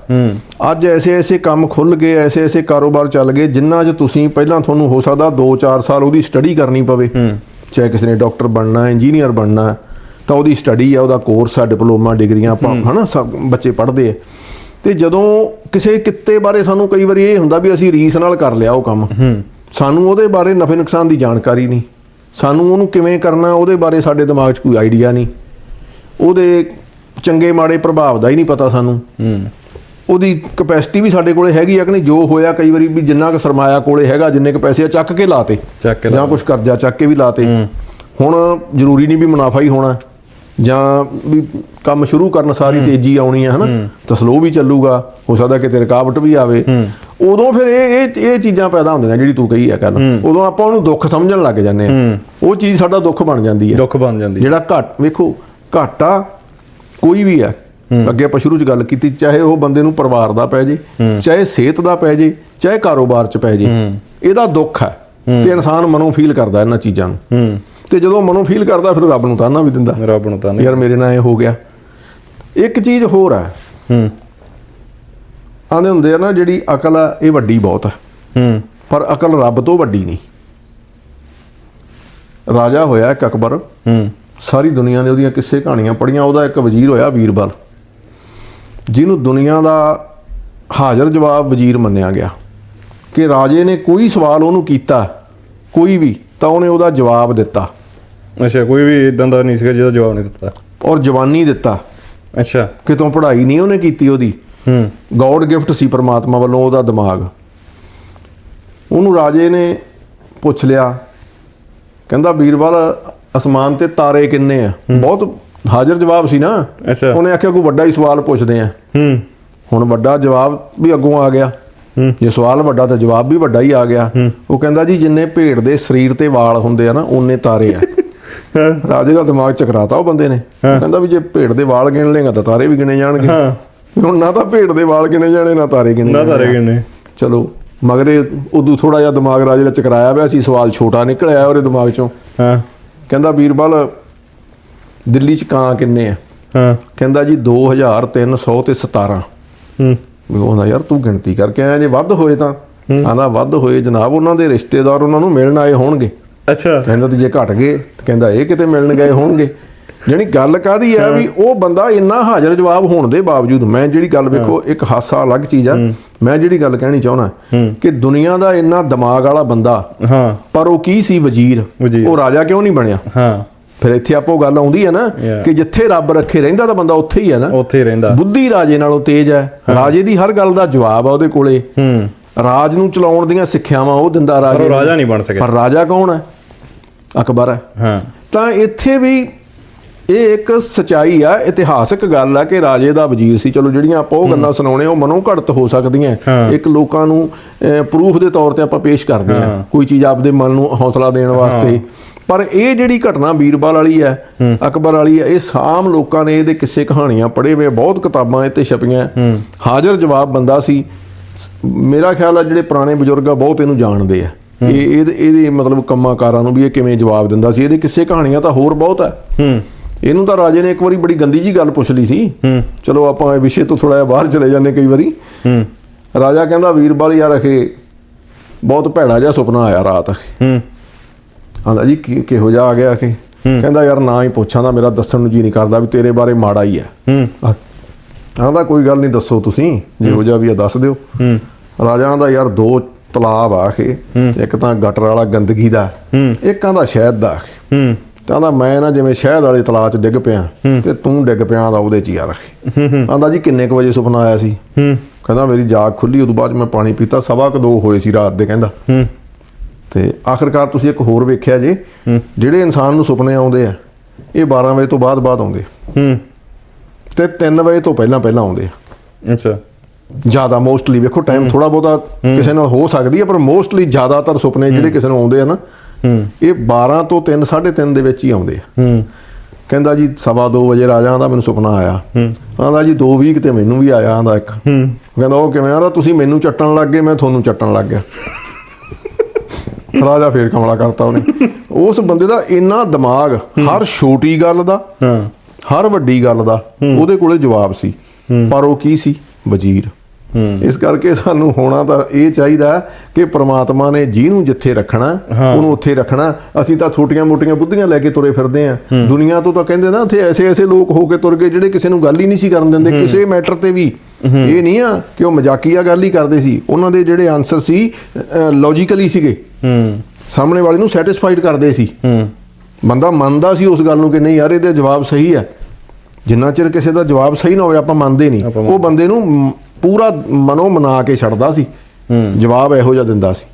[SPEAKER 1] ਅੱਜ ਐਸੇ ਐਸੇ ਕੰਮ ਖੁੱਲ ਗਏ ਐਸੇ ਐਸੇ ਕਾਰੋਬਾਰ ਚੱਲ ਗਏ ਜਿਨ੍ਹਾਂ 'ਚ ਤੁਸੀਂ ਪਹਿਲਾਂ ਤੁਹਾਨੂੰ ਹੋ ਸਕਦਾ 2-4 ਸਾਲ ਉਹਦੀ ਸਟੱਡੀ ਕਰਨੀ ਪਵੇ। ਚਾਹੇ ਕਿਸੇ ਨੇ ਡਾਕਟਰ ਬਣਨਾ ਇੰਜੀਨੀਅਰ ਬਣਨਾ ਤਾਂ ਉਹਦੀ ਸਟੱਡੀ ਆ ਉਹਦਾ ਕੋਰਸ ਆ ਡਿਪਲੋਮਾ ਡਿਗਰੀਆਂ ਆਪਾਂ ਹਨਾ ਸਭ ਬੱਚੇ ਪੜ੍ਹਦੇ ਆ। ਤੇ ਜਦੋਂ ਕਿਸੇ ਕਿੱਤੇ ਬਾਰੇ ਸਾਨੂੰ ਕਈ ਵਾਰੀ ਇਹ ਹੁੰਦਾ ਵੀ ਅਸੀਂ ਰੀਸ ਨਾਲ ਕਰ ਲਿਆ ਉਹ ਕੰਮ। ਸਾਨੂੰ ਉਹਦੇ ਬਾਰੇ ਨਫੇ ਨੁਕਸਾਨ ਦੀ ਜਾਣਕਾਰੀ ਨਹੀਂ। ਸਾਨੂੰ ਉਹਨੂੰ ਕਿਵੇਂ ਕਰਨਾ ਉਹਦੇ ਬਾਰੇ ਸਾਡੇ ਦਿਮਾਗ 'ਚ ਕੋਈ ਆਈਡੀਆ ਨਹੀਂ। ਉਹਦੇ ਚੰਗੇ ਮਾੜੇ ਪ੍ਰਭਾਵ ਦਾ ਹੀ ਨਹੀਂ ਪਤਾ ਸਾਨੂੰ।
[SPEAKER 2] ਹੂੰ।
[SPEAKER 1] ਉਹਦੀ ਕਪੈਸਿਟੀ ਵੀ ਸਾਡੇ ਕੋਲੇ ਹੈਗੀ ਆ ਕਿ ਨਹੀਂ? ਜੋ ਹੋਇਆ ਕਈ ਵਾਰੀ ਵੀ ਜਿੰਨਾ ਕੁ ਸਰਮਾਇਆ ਕੋਲੇ ਹੈਗਾ ਜਿੰਨੇ ਕੁ ਪੈਸੇ ਆ ਚੱਕ ਕੇ ਲਾਤੇ। ਜਾਂ ਕੁਝ ਕਰਜ਼ਾ ਚੱਕ ਕੇ ਵੀ ਲਾਤੇ। ਹੁਣ ਜ਼ਰੂਰੀ ਨਹੀਂ ਵੀ ਮੁਨਾਫਾ ਹੀ ਹੋਣਾ। ਜਾਂ ਵੀ ਕੰਮ ਸ਼ੁਰੂ ਕਰਨ ਸਾਰੀ ਤੇਜ਼ੀ ਆਉਣੀ ਆ ਹਨਾ? ਤਾਂ ਸਲੋ ਵੀ ਚੱਲੂਗਾ। ਹੋ ਸਕਦਾ ਕਿਤੇ ਰੁਕਾਵਟ ਵੀ ਆਵੇ। ਉਦੋਂ ਫਿਰ ਇਹ ਇਹ ਇਹ ਚੀਜ਼ਾਂ ਪੈਦਾ ਹੁੰਦੀਆਂ ਜਿਹੜੀ ਤੂੰ ਕਹੀ ਆ ਕੱਲ ਉਦੋਂ ਆਪਾਂ ਉਹਨੂੰ ਦੁੱਖ ਸਮਝਣ ਲੱਗ ਜਾਂਦੇ ਆ। ਉਹ ਚੀਜ਼ ਸਾਡਾ ਦੁੱਖ ਬਣ ਜਾਂਦੀ ਹੈ
[SPEAKER 2] ਦੁੱਖ ਬਣ ਜਾਂਦੀ
[SPEAKER 1] ਜਿਹੜਾ ਘਟ ਵੇਖੋ ਘਾਟਾ ਕੋਈ ਵੀ ਹੈ। ਅੱਗੇ ਆਪਾਂ ਸ਼ੁਰੂ ਚ ਗੱਲ ਕੀਤੀ ਚਾਹੇ ਉਹ ਬੰਦੇ ਨੂੰ ਪਰਿਵਾਰ ਦਾ ਪੈ ਜੇ ਚਾਹੇ ਸਿਹਤ ਦਾ ਪੈ ਜੇ ਚਾਹੇ ਕਾਰੋਬਾਰ ਚ ਪੈ ਜੇ ਇਹਦਾ ਦੁੱਖ ਹੈ ਤੇ ਇਨਸਾਨ ਮਨੋਂ ਫੀਲ ਕਰਦਾ ਇਹਨਾਂ ਚੀਜ਼ਾਂ ਨੂੰ। ਤੇ ਜਦੋਂ ਮਨੋਂ ਫੀਲ ਕਰਦਾ ਫਿਰ ਰੱਬ ਨੂੰ ਤਾਨਾ ਵੀ ਦਿੰਦਾ।
[SPEAKER 2] ਰੱਬ ਨੂੰ ਤਾਂ ਨਹੀਂ
[SPEAKER 1] ਯਾਰ ਮੇਰੇ ਨਾਲ ਇਹ ਹੋ ਗਿਆ। ਇੱਕ ਚੀਜ਼ ਹੋਰ ਹੈ।
[SPEAKER 2] ਹੂੰ।
[SPEAKER 1] ਆਂਦੇ ਹੁੰਦੇ ਆ ਨਾ ਜਿਹੜੀ ਅਕਲ ਆ ਇਹ ਵੱਡੀ ਬਹੁਤ ਹੈ
[SPEAKER 2] ਹੂੰ।
[SPEAKER 1] ਪਰ ਅਕਲ ਰੱਬ ਤੋਂ ਵੱਡੀ ਨਹੀਂ। ਰਾਜਾ ਹੋਇਆ ਇੱਕ ਅਕਬਰ।
[SPEAKER 2] ਹੂੰ।
[SPEAKER 1] ਸਾਰੀ ਦੁਨੀਆ ਨੇ ਉਹਦੀਆਂ ਕਿੱਸੇ ਕਹਾਣੀਆਂ ਪੜੀਆਂ ਉਹਦਾ ਇੱਕ ਵਜ਼ੀਰ ਹੋਇਆ ਬੀਰਬਲ ਜਿਹਨੂੰ ਦੁਨੀਆ ਦਾ ਹਾਜ਼ਰ ਜਵਾਬ ਵਜ਼ੀਰ ਮੰਨਿਆ ਗਿਆ। ਕਿ ਰਾਜੇ ਨੇ ਕੋਈ ਸਵਾਲ ਉਹਨੂੰ ਕੀਤਾ ਕੋਈ ਵੀ ਤਾਂ ਉਹਨੇ ਉਹਦਾ ਜਵਾਬ ਦਿੱਤਾ।
[SPEAKER 2] ਅੱਛਾ ਕੋਈ ਵੀ ਇਦਾਂ ਦਾ ਨਹੀਂ ਸੀਗਾ ਜਿਹਦਾ ਜਵਾਬ ਨਹੀਂ ਦਿੱਤਾ।
[SPEAKER 1] ਔਰ ਜਵਾਨੀ ਦਿੱਤਾ।
[SPEAKER 2] ਅੱਛਾ।
[SPEAKER 1] ਕਿਤੋਂ ਪੜ੍ਹਾਈ ਨਹੀਂ ਉਹਨੇ ਕੀਤੀ ਉਹਦੀ।
[SPEAKER 2] ਹੂੰ।
[SPEAKER 1] ਗੋਡ ਗਿਫਟ ਸੀ ਪ੍ਰਮਾਤਮਾ ਵੱਲੋਂ ਉਹਦਾ ਦਿਮਾਗ। ਉਹਨੂੰ ਰਾਜੇ ਨੇ ਪੁੱਛ ਲਿਆ। ਕਹਿੰਦਾ ਬੀਰਬਲ ਅਸਮਾਨ ਤੇ ਤਾਰੇ ਕਿੰਨੇ ਆ? ਬਹੁਤ ਹਾਜ਼ਰ ਜਵਾਬ ਸੀ ਨਾ।
[SPEAKER 2] ਅੱਛਾ।
[SPEAKER 1] ਉਹਨੇ ਆਖਿਆ ਕੋਈ ਵੱਡਾ ਹੀ ਸਵਾਲ ਪੁੱਛਦੇ ਆ।
[SPEAKER 2] ਹੂੰ।
[SPEAKER 1] ਹੁਣ ਵੱਡਾ ਜਵਾਬ ਵੀ ਅੱਗੋਂ ਆ ਗਿਆ। ਜੇ ਸਵਾਲ ਵੱਡਾ ਤਾਂ ਜਵਾਬ ਵੀ ਵੱਡਾ ਹੀ ਆ ਗਿਆ। ਉਹ ਕਹਿੰਦਾ ਜੀ ਜਿੰਨੇ ਭੇਡ ਦੇ ਸਰੀਰ ਤੇ ਵਾਲ ਹੁੰਦੇ ਆ ਨਾ ਉਹਨੇ ਤਾਰੇ ਆ। ਰਾਜੇ ਦਾ ਦਿਮਾਗ ਚਕਰਾਤਾ ਉਹ ਬੰਦੇ ਨੇ। ਕਹਿੰਦਾ ਵੀ ਜੇ ਭੇਡ ਦੇ ਵਾਲ ਗਿਣ ਲੇਗਾ ਤਾਂ ਤਾਰੇ ਵੀ ਗਿਣੇ ਜਾਣਗੇ।
[SPEAKER 2] ਹਾਂ।
[SPEAKER 1] ਹੁਣ ਨਾ ਤਾਂ ਭੇਡ ਦੇ ਵਾਲ ਗਿਣੇ ਜਾਣੇ ਨਾ ਤਾਰੇ ਗਿਣੇ
[SPEAKER 2] ਨਾ। ਤਾਰੇ ਕਿੰਨੇ
[SPEAKER 1] ਚਲੋ ਮਗਰੇ ਉਦੋਂ ਥੋੜਾ ਜਿਹਾ ਦਿਮਾਗ ਰਾਜੇ ਦਾ ਚਕਰਾਇਆ ਪਿਆ ਸੀ ਸਵਾਲ ਛੋਟਾ ਨਿਕਲਿਆ ਉਹਦੇ ਦਿਮਾਗ ਚੋਂ।
[SPEAKER 2] ਹਾਂ।
[SPEAKER 1] ਕਹਿੰਦਾ ਵੀਰਬਲ ਦਿੱਲੀ ਚ ਕਾਂ ਕਿੰਨੇ ਆ?
[SPEAKER 2] ਹਾਂ।
[SPEAKER 1] ਕਹਿੰਦਾ ਜੀ 2300 ਤੇ 17
[SPEAKER 2] ਹੂੰ।
[SPEAKER 1] ਵੀ ਉਹ ਕਹਿੰਦਾ ਯਾਰ ਤੂੰ ਗਿਣਤੀ ਕਰਕੇ ਆਇਆ ਜੇ ਵੱਧ ਹੋਏ ਤਾਂ? ਆਂਦਾ ਵੱਧ ਹੋਏ ਜਨਾਬ ਉਹਨਾਂ ਦੇ ਰਿਸ਼ਤੇਦਾਰ ਉਹਨਾਂ ਨੂੰ ਮਿਲਣ ਆਏ ਹੋਣਗੇ।
[SPEAKER 2] ਅੱਛਾ।
[SPEAKER 1] ਕਹਿੰਦਾ ਤੇ ਜੇ ਘਟ ਗਏ ਕਹਿੰਦਾ ਇਹ ਕਿਤੇ ਮਿਲਣ ਗਏ ਹੋਣਗੇ? ਜਾਣੀ ਗੱਲ ਕਾਦੀ ਆ ਵੀ ਉਹ ਬੰਦਾ ਇੰਨਾ ਹਾਜ਼ਰ ਜਵਾਬ ਹੋਣ ਦੇ ਬਾਵਜੂਦ ਮੈਂ ਜਿਹੜੀ ਗੱਲ ਵੇਖੋ ਇੱਕ ਹਾਸਾ ਅਲੱਗ ਚੀਜ਼ ਆ। ਮੈਂ ਜਿਹੜੀ ਗੱਲ ਕਹਿਣੀ ਚਾਹੁੰਦਾ ਕਿ ਦੁਨੀਆ ਦਾ ਇੰਨਾ ਦਿਮਾਗ ਵਾਲਾ ਬੰਦਾ
[SPEAKER 2] ਹਾਂ।
[SPEAKER 1] ਪਰ ਉਹ ਕੀ ਸੀ ਵਜ਼ੀਰ। ਉਹ ਰਾਜਾ ਕਿਉਂ ਨਹੀਂ ਬਣਿਆ?
[SPEAKER 2] ਹਾਂ।
[SPEAKER 1] ਫਿਰ ਇੱਥੇ ਆਪੋ ਗੱਲ ਆਉਂਦੀ ਹੈ ਨਾ. ਕਿ ਜਿੱਥੇ ਰੱਬ ਰੱਖੇ ਰਹਿੰਦਾ ਤਾਂ ਬੰਦਾ ਉੱਥੇ ਹੀ ਹੈ ਨਾ।
[SPEAKER 2] ਉੱਥੇ ਹੀ ਰਹਿੰਦਾ।
[SPEAKER 1] ਬੁੱਧੀ ਰਾਜੇ ਨਾਲੋਂ ਤੇਜ਼ ਹੈ। ਰਾਜੇ ਦੀ ਹਰ ਗੱਲ ਦਾ ਜਵਾਬ ਆ ਉਹਦੇ ਕੋਲੇ।
[SPEAKER 2] ਹੂੰ।
[SPEAKER 1] ਰਾਜ ਨੂੰ ਚਲਾਉਣ ਦੀਆਂ ਸਿੱਖਿਆਵਾਂ ਉਹ ਦਿੰਦਾ
[SPEAKER 2] ਪਰ
[SPEAKER 1] ਰਾਜੇ ਨੂੰ।
[SPEAKER 2] ਰਾਜਾ ਨਹੀਂ ਬਣ ਸਕਿਆ।
[SPEAKER 1] ਪਰ ਰਾਜਾ ਕੌਣ ਹੈ? ਅਕਬਰ ਹੈ।
[SPEAKER 2] ਹਾਂ।
[SPEAKER 1] ਤਾਂ ਇੱਥੇ ਵੀ ਇਹ ਇੱਕ ਸਚਾਈ ਆ ਇਤਿਹਾਸਕ ਗੱਲ ਆ ਕਿ ਰਾਜੇ ਦਾ ਵਜ਼ੀਰ ਸੀ। ਚਲੋ ਜਿਹੜੀਆਂ ਆਪਾਂ ਉਹ ਗੱਲਾਂ ਸੁਣਾਉਣੇ ਉਹ ਮਨੋਂ ਘੜਤ ਹੋ ਸਕਦੀਆਂ। ਇੱਕ ਲੋਕਾਂ ਨੂੰ ਪ੍ਰੂਫ ਦੇ ਤੌਰ ਤੇ ਆਪਾਂ ਪੇਸ਼ ਕਰਦੇ ਆ। ਕੋਈ ਚੀਜ਼ ਆਪਦੇ ਮਨ ਨੂੰ ਹੌਸਲਾ ਦੇਣ ਵਾਸਤੇ। ਪਰ ਇਹ ਜਿਹੜੀ ਘਟਨਾ ਬੀਰਬਲ ਵਾਲੀ ਹੈ। ਅਕਬਰ ਵਾਲੀ ਹੈ ਇਹ ਸਾਮ ਲੋਕਾਂ ਨੇ ਇਹਦੇ ਕਿਸੇ ਕਹਾਣੀਆਂ ਪੜ੍ਹੇ ਹੋਏ ਬਹੁਤ ਕਿਤਾਬਾਂ ਇਹ ਤੇ ਛਪੀਆਂ ਹਾਜ਼ਰ ਜਵਾਬ ਬੰਦਾ ਸੀ। ਮੇਰਾ ਖਿਆਲ ਆ ਜਿਹੜੇ ਪੁਰਾਣੇ ਬਜ਼ੁਰਗ ਆ ਬਹੁਤ ਇਹਨੂੰ ਜਾਣਦੇ ਆ। ਇਹ ਇਹਦੇ ਮਤਲਬ ਕੰਮਾਂ ਕਾਰਾਂ ਨੂੰ ਵੀ ਇਹ ਕਿਵੇਂ ਜਵਾਬ ਦਿੰਦਾ ਸੀ। ਇਹਦੇ ਕਿਸੇ ਕਹਾਣੀਆਂ ਤਾਂ ਹੋਰ ਬਹੁਤ ਹੂੰ। ਇਹਨੂੰ ਤਾਂ ਰਾਜੇ ਨੇ ਇੱਕ ਵਾਰੀ ਬੜੀ ਗੰਦੀ ਜੀ ਗੱਲ ਪੁੱਛ ਲਈ ਸੀ।
[SPEAKER 2] ਹੂੰ।
[SPEAKER 1] ਚਲੋ ਆਪਾਂ ਇਹ ਵਿਸ਼ੇ ਤੋਂ ਥੋੜਾ ਜਿਹਾ ਬਾਹਰ ਚਲੇ ਜਾਂਦੇ ਕਈ ਵਾਰੀ।
[SPEAKER 2] ਹੂੰ।
[SPEAKER 1] ਰਾਜਾ ਕਹਿੰਦਾ ਵੀਰਬਲ ਯਾਰ ਅਖੇ ਬਹੁਤ ਭੈੜਾ ਜਿਹਾ ਸੁਪਨਾ ਆਇਆ ਰਾਤ ਅਖੇ
[SPEAKER 2] ਹੂੰ।
[SPEAKER 1] ਆਂਦਾ ਜੀ ਕੀ- ਕਿਹੋ ਜਿਹਾ ਆ ਗਿਆ ਅਖੇ ਕਹਿੰਦਾ ਯਾਰ ਨਾ ਹੀ ਪੁੱਛਾਂ ਦਾ ਮੇਰਾ ਦੱਸਣ ਨੂੰ ਜੀ ਨਹੀਂ ਕਰਦਾ ਵੀ ਤੇਰੇ ਬਾਰੇ ਮਾੜਾ ਹੀ ਹੈ।
[SPEAKER 2] ਹੂੰ
[SPEAKER 1] ਆਂਦਾ ਕੋਈ ਗੱਲ ਨਹੀਂ ਦੱਸੋ ਤੁਸੀਂ। ਜਿਹੋ ਜਿਹਾ ਵੀ ਆ ਦੱਸ ਦਿਓ।
[SPEAKER 2] ਹੂੰ।
[SPEAKER 1] ਰਾਜਾ ਦਾ ਯਾਰ ਦੋ ਤਲਾਬ ਆ ਅਖੇ ਇੱਕ ਤਾਂ ਗਟਰ ਵਾਲਾ ਗੰਦਗੀ ਦਾ ਇੱਕ ਆਂਦਾ ਸ਼ਹਿਦ ਦਾ
[SPEAKER 2] ਹੂੰ।
[SPEAKER 1] ਤੇ ਆਂਦਾ ਮੈਂ ਨਾ ਜਿਵੇਂ ਸ਼ਹਿਦ ਵਾਲੇ ਤਲਾਅ 'ਚ ਡਿੱਗ ਪਿਆ ਤੇ ਤੂੰ ਡਿੱਗ ਪਿਆ ਦਾ ਉਹਦੇ 'ਚ ਹੀ ਆ ਰੱਖੇ। ਆਂਦਾ ਜੀ ਕਿੰਨੇ ਕੁ ਵਜੇ ਸੁਪਨਾ ਆਇਆ ਸੀ? ਕਹਿੰਦਾ ਮੇਰੀ ਜਾਗ ਖੁੱਲੀ ਉਦੋਂ ਬਾਅਦ ਮੈਂ ਪਾਣੀ ਪੀਤਾ ਸਵਾ ਕੁ ਦੋ ਹੋਏ ਸੀ ਰਾਤ ਦੇ ਕਹਿੰਦਾ। ਤੇ ਆਖਰਕਾਰ ਤੁਸੀਂ ਇੱਕ ਹੋਰ ਵੇਖਿਆ ਜੇ ਜਿਹੜੇ ਇਨਸਾਨ ਨੂੰ ਸੁਪਨੇ ਆਉਂਦੇ ਆ ਇਹ 12 ਵਜੇ ਤੋਂ ਬਾਅਦ ਬਾਅਦ ਆਉਂਦੇ
[SPEAKER 2] ਹੂੰ।
[SPEAKER 1] ਤੇ 3 ਵਜੇ ਤੋਂ ਪਹਿਲਾਂ ਪਹਿਲਾਂ ਆਉਂਦੇ ਆ।
[SPEAKER 2] ਅੱਛਾ।
[SPEAKER 1] ਜ਼ਿਆਦਾ ਮੋਸਟਲੀ ਵੇਖੋ ਟਾਈਮ ਥੋੜਾ ਬਹੁਤਾ ਕਿਸੇ ਨਾਲ ਹੋ ਸਕਦੀ ਹੈ ਪਰ ਮੋਸਟਲੀ ਜ਼ਿਆਦਾਤਰ ਸੁਪਨੇ ਜਿਹੜੇ ਕਿਸੇ ਨੂੰ ਆਉਂਦੇ ਆ ਨਾ
[SPEAKER 2] ਹੂੰ।
[SPEAKER 1] ਇਹ 12 ਤੋਂ 3 3:30 ਦੇ ਵਿੱਚ ਹੀ ਆਉਂਦੇ ਆ।
[SPEAKER 2] ਹੂੰ।
[SPEAKER 1] ਕਹਿੰਦਾ ਜੀ ਸਵਾ ਦੋ ਵਜੇ ਰਾਜਾ ਆਂਦਾ ਮੈਨੂੰ ਸੁਪਨਾ ਆਇਆ। ਆਂਦਾ ਜੀ ਦੋ ਵੀਕ ਤੇ ਮੈਨੂੰ ਵੀ ਆਇਆ ਆਂਦਾ ਇੱਕ।
[SPEAKER 2] ਹੂੰ।
[SPEAKER 1] ਕਹਿੰਦਾ ਉਹ ਕਿਵੇਂ ਆਂਦਾ ਤੁਸੀਂ ਮੈਨੂੰ ਚੱਟਣ ਲੱਗ ਗਏ ਮੈਂ ਤੁਹਾਨੂੰ ਚੱਟਣ ਲੱਗ ਗਿਆ। ਰਾਜਾ ਫੇਰ ਕਮਲਾ ਕਰਤਾ ਉਹਨੇ। ਉਸ ਬੰਦੇ ਦਾ ਇੰਨਾ ਦਿਮਾਗ ਹਰ ਛੋਟੀ ਗੱਲ ਦਾ
[SPEAKER 2] ਹਾਂ।
[SPEAKER 1] ਹਰ ਵੱਡੀ ਗੱਲ ਦਾ ਉਹਦੇ ਕੋਲੇ ਜਵਾਬ ਸੀ। ਪਰ ਉਹ ਕੀ ਸੀ? ਵਜ਼ੀਰ। ਇਸ ਕਰਕੇ ਸਾਨੂੰ ਹੋਣਾ ਤਾਂ ਇਹ ਚਾਹੀਦਾ ਕਿ ਪ੍ਰਮਾਤਮਾ ਨੇ ਜਿਹਨੂੰ ਜਿੱਥੇ ਰੱਖਣਾ ਉਹਨੂੰ ਉੱਥੇ ਰੱਖਣਾ। ਅਸੀਂ ਤਾਂ ਛੋਟੀਆਂ ਮੋਟੀਆਂ ਬੁੱਧੀਆਂ ਲੈ ਕੇ ਤੁਰੇ ਫਿਰਦੇ ਆ ਦੁਨੀਆ ਤੋਂ ਤਾਂ ਕਹਿੰਦੇ ਨਾ ਉੱਥੇ ਐਸੇ ਐਸੇ ਲੋਕ ਹੋ ਕੇ ਤੁਰ ਗਏ ਜਿਹੜੇ ਕਿਸੇ ਨੂੰ ਗੱਲ ਹੀ ਨਹੀਂ ਸੀ ਕਰਨ ਦਿੰਦੇ ਕਿਸੇ ਮੈਟਰ ਤੇ ਵੀ। ਇਹ ਨਹੀਂ ਆ ਕਿ ਉਹ ਮਜ਼ਾਕੀਆ ਗੱਲ ਹੀ ਕਰਦੇ ਸੀ। ਉਹਨਾਂ ਦੇ ਜਿਹੜੇ ਆਨਸਰ ਸੀ ਲੌਜੀਕਲੀ ਸੀਗੇ। ਸਾਹਮਣੇ ਵਾਲੇ ਨੂੰ ਸੈਟੀਸਫਾਈਡ ਕਰਦੇ ਸੀ। ਬੰਦਾ ਮੰਨਦਾ ਸੀ ਉਸ ਗੱਲ ਨੂੰ ਕਿ ਨਹੀਂ ਯਾਰ ਇਹਦਾ ਜਵਾਬ ਸਹੀ ਹੈ। ਜਿੰਨਾ ਚਿਰ ਕਿਸੇ ਦਾ ਜਵਾਬ ਸਹੀ ਨਾ ਹੋਵੇ ਆਪਾਂ ਮੰਨਦੇ ਨਹੀਂ। ਉਹ ਬੰਦੇ ਨੂੰ ਪੂਰਾ ਮਨੋਂ ਮਨਾ ਕੇ ਛੱਡਦਾ ਸੀ। ਜਵਾਬ ਇਹੋ ਜਿਹਾ ਦਿੰਦਾ ਸੀ।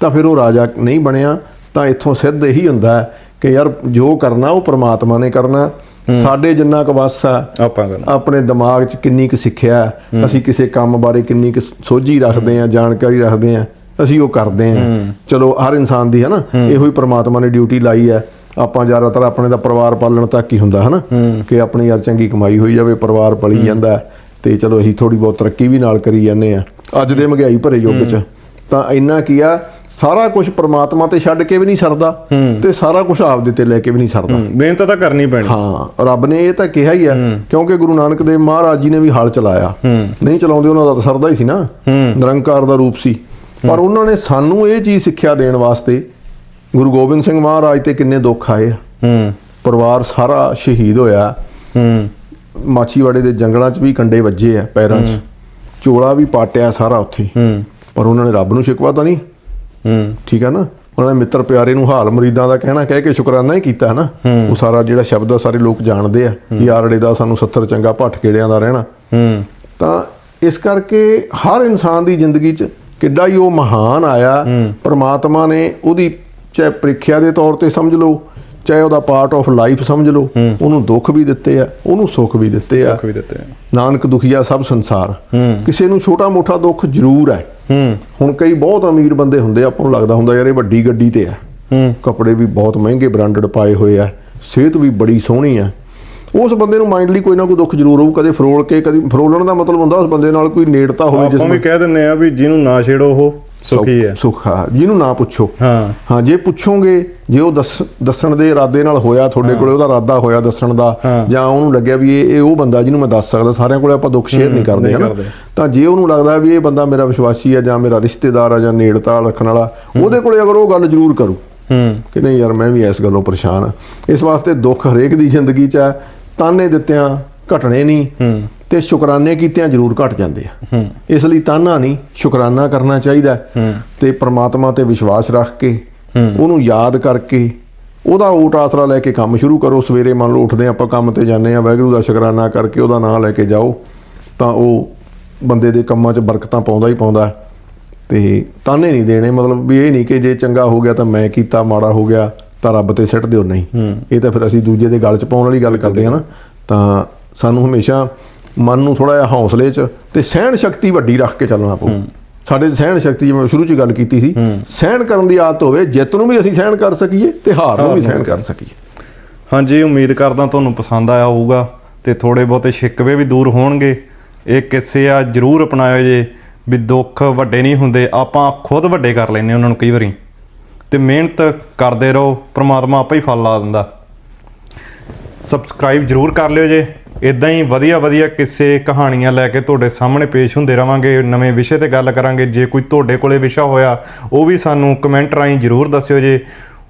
[SPEAKER 1] ਤਾਂ ਫਿਰ ਉਹ ਰਾਜਾ ਨਹੀਂ ਬਣਿਆ ਤਾਂ ਇੱਥੋਂ ਸਿੱਧ ਇਹੀ ਹੁੰਦਾ ਕਿ ਯਾਰ ਜੋ ਕਰਨਾ ਉਹ ਪ੍ਰਮਾਤਮਾ ਨੇ ਕਰਨਾ। ਸਾਡੇ ਜਿੰਨਾ ਕੁ ਵਸ ਆ
[SPEAKER 2] ਆਪਾਂ ਗੱਲ
[SPEAKER 1] ਆਪਣੇ ਦਿਮਾਗ 'ਚ ਕਿੰਨੀ ਕੁ ਸਿੱਖਿਆ ਅਸੀਂ ਕਿਸੇ ਕੰਮ ਬਾਰੇ ਕਿੰਨੀ ਕੁ ਸੋਝੀ ਰੱਖਦੇ ਆ ਜਾਣਕਾਰੀ ਰੱਖਦੇ ਆ ਅਸੀਂ ਉਹ ਕਰਦੇ ਆ ਚਲੋ ਹਰ ਇਨਸਾਨ ਦੀ ਹੈ ਨਾ ਇਹੋ ਹੀ ਪ੍ਰਮਾਤਮਾ ਨੇ ਡਿਊਟੀ ਲਾਈ ਹੈ। ਆਪਾਂ ਜ਼ਿਆਦਾਤਰ ਆਪਣੇ ਦਾ ਪਰਿਵਾਰ ਪਾਲਣ ਤੱਕ ਹੀ ਹੁੰਦਾ ਹੈ ਨਾ। ਕਿ ਆਪਣੀ ਯਾਰ ਚੰਗੀ ਕਮਾਈ ਹੋਈ ਜਾਵੇ ਪਰਿਵਾਰ ਪਲੀ ਜਾਂਦਾ ਹੈ, ਤੇ ਚਲੋ ਅਸੀਂ ਥੋੜੀ ਬਹੁਤ ਤਰੱਕੀ ਵੀ ਨਾਲ ਕਰੀ ਜਾਂਦੇ ਆ ਅੱਜ ਦੇ ਮਹਿੰਗਾਈ ਭਰੇ ਯੁੱਗ 'ਚ। ਤਾਂ ਇੰਨਾ ਕੀ ਆ ਸਾਰਾ ਕੁਝ ਪ੍ਰਮਾਤਮਾ ਤੇ ਛੱਡ ਕੇ ਵੀ ਨਹੀਂ ਸਰਦਾ ਤੇ ਸਾਰਾ ਕੁਝ ਆਪਦੇ ਤੇ ਲੈ ਕੇ ਵੀ ਨਹੀਂ ਸਰਦਾ।
[SPEAKER 2] ਮਿਹਨਤ ਤਾਂ ਕਰਨੀ ਪੈਣੀ।
[SPEAKER 1] ਹਾਂ ਰੱਬ ਨੇ ਇਹ ਤਾਂ ਕਿਹਾ ਹੀ ਆ ਕਿਉਂਕਿ ਗੁਰੂ ਨਾਨਕ ਦੇਵ ਮਹਾਰਾਜ ਜੀ ਨੇ ਵੀ ਹਲ ਚਲਾਇਆ। ਨਹੀਂ ਚਲਾਉਂਦੇ ਉਹਨਾਂ ਦਾ ਤਾਂ ਸਰਦਾ ਹੀ ਸੀ ਨਾ। ਨਿਰੰਕਾਰ ਦਾ ਰੂਪ ਸੀ। ਪਰ ਉਹਨਾਂ ਨੇ ਸਾਨੂੰ ਇਹ ਚੀਜ਼ ਸਿੱਖਿਆ ਦੇਣ ਵਾਸਤੇ ਗੁਰੂ ਗੋਬਿੰਦ ਸਿੰਘ ਮਹਾਰਾਜ ਤੇ ਕਿੰਨੇ ਦੁੱਖ ਆਏ
[SPEAKER 2] ਹੂੰ।
[SPEAKER 1] ਪਰਿਵਾਰ ਸਾਰਾ ਸ਼ਹੀਦ ਹੋਇਆ।
[SPEAKER 2] ਹੂੰ।
[SPEAKER 1] ਮਾਛੀਵਾੜੇ ਦੇ ਜੰਗਲਾਂ 'ਚ ਵੀ ਕੰਡੇ ਵੱਜੇ ਆ ਪੈਰਾਂ 'ਚ। ਚੋਲਾ ਵੀ ਪਾਟਿਆ ਸਾਰਾ ਉੱਥੇ।
[SPEAKER 2] ਹੂੰ।
[SPEAKER 1] ਪਰ ਉਹਨਾਂ ਨੇ ਰੱਬ ਨੂੰ ਸ਼ਿਕਵਾ ਤਾਂ ਨਹੀਂ।
[SPEAKER 2] ਹੂੰ।
[SPEAKER 1] ਠੀਕ ਹੈ ਨਾ? ਉਹਨਾਂ ਨੇ ਮਿੱਤਰ ਪਿਆਰੇ ਨੂੰ ਹਾਲ ਮਰੀਦਾਂ ਦਾ ਕਹਿਣਾ ਕਹਿ ਕੇ ਸ਼ੁਕਰਾਨਾ ਹੀ ਕੀਤਾ ਹੈ। ਨਾ ਉਹ ਸਾਰਾ ਜਿਹੜਾ ਸ਼ਬਦ ਆ ਸਾਰੇ ਲੋਕ ਜਾਣਦੇ ਆ ਯਾਰੜੇ ਦਾ ਸਾਨੂੰ 70 ਚੰਗਾ ਭੱਠ ਕਿਹੜਿਆਂ ਦਾ ਰਹਿਣਾ।
[SPEAKER 2] ਹੂੰ।
[SPEAKER 1] ਤਾਂ ਇਸ ਕਰਕੇ ਹਰ ਇਨਸਾਨ ਦੀ ਜ਼ਿੰਦਗੀ 'ਚ ਕਿੱਡਾ ਹੀ ਉਹ ਮਹਾਨ ਆਇਆ। ਪ੍ਰਮਾਤਮਾ ਨੇ ਉਹਦੀ ਚਾਹੇ ਪ੍ਰੀਖਿਆ ਦੇ ਤੌਰ ਤੇ ਸਮਝ ਲਓ ਚਾਹੇ ਉਹਦਾ ਪਾਰਟ ਆਫ ਲਾਈਫ ਸਮਝ ਲਓ ਉਹਨੂੰ ਦੁੱਖ ਵੀ ਦਿੱਤੇ ਆ ਉਹਨੂੰ ਸੁੱਖ ਵੀ ਦਿੱਤੇ ਆ।
[SPEAKER 2] ਵੀ ਦਿੱਤੇ
[SPEAKER 1] ਨਾਨਕ ਦੁਖੀਆ ਸਭ ਸੰਸਾਰ। ਕਿਸੇ ਨੂੰ ਛੋਟਾ ਮੋਟਾ ਦੁੱਖ ਜ਼ਰੂਰ ਹੈ। ਹੁਣ ਕਈ ਬਹੁਤ ਅਮੀਰ ਬੰਦੇ ਹੁੰਦੇ ਆ, ਆਪਾਂ ਨੂੰ ਲੱਗਦਾ ਹੁੰਦਾ ਯਾਰ ਇਹ ਵੱਡੀ ਗੱਡੀ ਤੇ ਆ।
[SPEAKER 2] ਹੂੰ।
[SPEAKER 1] ਕੱਪੜੇ ਵੀ ਬਹੁਤ ਮਹਿੰਗੇ ਬ੍ਰਾਂਡਡ ਪਾਏ ਹੋਏ ਆ ਸਿਹਤ ਵੀ ਬੜੀ ਸੋਹਣੀ ਆ। ਉਸ ਬੰਦੇ ਨੂੰ ਮਾਈਂਡਲੀ ਕੋਈ ਨਾ ਕੋਈ ਦੁੱਖ ਜ਼ਰੂਰ ਹੋਊ ਕਦੇ ਫਰੋਲ ਕੇ ਕਦੀ ਫਰੋਲਣ ਦਾ ਮਤਲਬ ਹੁੰਦਾ ਉਸ ਬੰਦੇ ਨਾਲ ਕੋਈ ਨੇੜਤਾ ਹੋਵੇ
[SPEAKER 2] ਆਪਾਂ ਵੀ ਕਹਿ ਦਿੰਨੇ ਆ ਵੀ ਜਿਹਨੂੰ ਨਾ ਛੇੜੋ ਉਹ। ਸੁਖੀ ਹੈ।
[SPEAKER 1] ਸੁੱਖ ਆ। ਜਿਹਨੂੰ ਨਾ ਪੁੱਛੋ।
[SPEAKER 2] ਹਾਂ।
[SPEAKER 1] ਹਾਂ ਜੇ ਪੁੱਛੋਗੇ ਜੇ ਉਹ ਦੱਸ ਦੱਸਣ ਦੇ ਇਰਾਦੇ ਨਾਲ ਹੋਇਆ ਤੁਹਾਡੇ ਕੋਲੇ ਉਹਦਾ ਇਰਾਦਾ ਹੋਇਆ ਦੱਸਣ ਦਾ। ਜਾਂ ਉਹਨੂੰ ਲੱਗਿਆ ਵੀ ਇਹ ਇਹ ਉਹ ਬੰਦਾ ਜਿਹਨੂੰ ਮੈਂ ਦੱਸ ਸਕਦਾ ਸਾਰਿਆਂ ਕੋਲੇ ਆਪਾਂ ਦੁੱਖ ਸ਼ੇਅਰ ਨਹੀਂ ਕਰਦੇ ਹਨਾ। ਤਾਂ ਜੇ ਉਹਨੂੰ ਲੱਗਦਾ ਵੀ ਇਹ ਬੰਦਾ ਮੇਰਾ ਵਿਸ਼ਵਾਸੀ ਆ ਜਾਂ ਮੇਰਾ ਰਿਸ਼ਤੇਦਾਰ ਆ ਜਾਂ ਨੇੜਤਾ ਰੱਖਣ ਵਾਲਾ ਉਹਦੇ ਕੋਲੇ ਅਗਰ ਉਹ ਗੱਲ ਜ਼ਰੂਰ ਕਰੂ
[SPEAKER 2] ਹੂੰ।
[SPEAKER 1] ਕਿ ਨਹੀਂ ਯਾਰ ਮੈਂ ਵੀ ਇਸ ਗੱਲੋਂ ਪਰੇਸ਼ਾਨ ਆ। ਇਸ ਵਾਸਤੇ ਦੁੱਖ ਹਰੇਕ ਦੀ ਜ਼ਿੰਦਗੀ 'ਚ ਹੈ ਤਾਨੇ ਦਿੱਤਿਆਂ ਘਟਣੇ ਨਹੀਂ।
[SPEAKER 2] ਹੂੰ।
[SPEAKER 1] ਤੇ ਸ਼ੁਕਰਾਨੇ ਕੀਤਿਆਂ ਜ਼ਰੂਰ ਘਟ ਜਾਂਦੇ ਆ। ਇਸ ਲਈ ਤਾਨਾ ਨਹੀਂ ਸ਼ੁਕਰਾਨਾ ਕਰਨਾ ਚਾਹੀਦਾ। ਤੇ ਪ੍ਰਮਾਤਮਾ ਤੇ ਵਿਸ਼ਵਾਸ ਰੱਖ ਕੇ ਉਹਨੂੰ ਯਾਦ ਕਰਕੇ ਉਹਦਾ ਓਟ ਆਸਰਾ ਲੈ ਕੇ ਕੰਮ ਸ਼ੁਰੂ ਕਰੋ। ਸਵੇਰੇ ਮੰਨ ਲਓ ਉੱਠਦੇ ਆਪਾਂ ਕੰਮ ਤੇ ਜਾਂਦੇ ਆ ਵਾਹਿਗੁਰੂ ਦਾ ਸ਼ੁਕਰਾਨਾ ਕਰਕੇ ਉਹਦਾ ਨਾਮ ਲੈ ਕੇ ਜਾਓ ਤਾਂ ਉਹ ਬੰਦੇ ਦੇ ਕੰਮਾਂ 'ਚ ਬਰਕਤਾਂ ਪਾਉਂਦਾ ਹੀ ਪਾਉਂਦਾ। ਤੇ ਤਾਨੇ ਨਹੀਂ ਦੇਣੇ ਮਤਲਬ ਵੀ ਇਹ ਨਹੀਂ ਕਿ ਜੇ ਚੰਗਾ ਹੋ ਗਿਆ ਤਾਂ ਮੈਂ ਕੀਤਾ ਮਾੜਾ ਹੋ ਗਿਆ ਤਾਂ ਰੱਬ ਤੇ ਸਿੱਟ ਦਿਓ। ਨਹੀਂ। ਇਹ ਤਾਂ ਫਿਰ ਅਸੀਂ ਦੂਜੇ ਦੇ ਗਲ 'ਚ ਪਾਉਣ ਵਾਲੀ ਗੱਲ ਕਰਦੇ ਹਾਂ ਨਾ। ਤਾਂ ਸਾਨੂੰ ਹਮੇਸ਼ਾ ਮਨ ਨੂੰ ਥੋੜਾ ਜਿਹਾ ਹੌਸਲੇ 'ਚ ਤੇ ਸਹਿਣ ਸ਼ਕਤੀ ਵੱਡੀ ਰੱਖ ਕੇ ਚੱਲਣਾ ਪਊ। ਸਾਡੇ ਸਹਿਣ ਸ਼ਕਤੀ ਜਿਵੇਂ ਸ਼ੁਰੂ 'ਚ ਗੱਲ ਕੀਤੀ ਸੀ ਸਹਿਣ ਕਰਨ ਦੀ ਆਦਤ ਹੋਵੇ ਜਿੱਤ ਨੂੰ ਵੀ ਅਸੀਂ ਸਹਿਣ ਕਰ ਸਕੀਏ ਤੇ ਹਾਰ ਨੂੰ ਵੀ ਸਹਿਣ ਕਰ ਸਕੀਏ।
[SPEAKER 2] ਹਾਂਜੀ ਉਮੀਦ ਕਰਦਾ ਤੁਹਾਨੂੰ ਪਸੰਦ ਆਇਆ ਹੋਊਗਾ ਤੇ ਥੋੜੇ ਬਹੁਤੇ ਸ਼ਿਕਵੇ ਵੀ ਦੂਰ ਹੋਣਗੇ। ਇਹ ਕਿੱਸੇ ਆ ਜਰੂਰ ਅਪਣਾਇਓ ਜੇ ਵੀ ਦੁੱਖ ਵੱਡੇ ਨਹੀਂ ਹੁੰਦੇ ਆਪਾਂ ਖੁਦ ਵੱਡੇ ਕਰ ਲੈਨੇ ਉਹਨਾਂ ਨੂੰ ਕਈ ਵਾਰੀ। ਤੇ ਮਿਹਨਤ ਕਰਦੇ ਰਹੋ ਪ੍ਰਮਾਤਮਾ ਆਪੇ ਹੀ ਫਲ ਲਾ ਦਿੰਦਾ। ਸਬਸਕ੍ਰਾਈਬ ਜਰੂਰ ਕਰ ਲਿਓ ਜੇ। ਇਦਾਂ ਹੀ ਵਧੀਆ ਵਧੀਆ ਕਿੱਸੇ ਕਹਾਣੀਆਂ ਲੈ ਕੇ ਤੁਹਾਡੇ ਸਾਹਮਣੇ ਪੇਸ਼ ਹੁੰਦੇ ਰਵਾਂਗੇ, ਨਵੇਂ ਵਿਸ਼ੇ ਤੇ ਗੱਲ ਕਰਾਂਗੇ। ਜੇ ਕੋਈ ਤੁਹਾਡੇ ਕੋਲੇ ਵਿਸ਼ਾ ਹੋਇਆ, ਉਹ ਵੀ ਸਾਨੂੰ ਕਮੈਂਟ ਰਾਹੀਂ ਜਰੂਰ ਦੱਸਿਓ ਜੇ।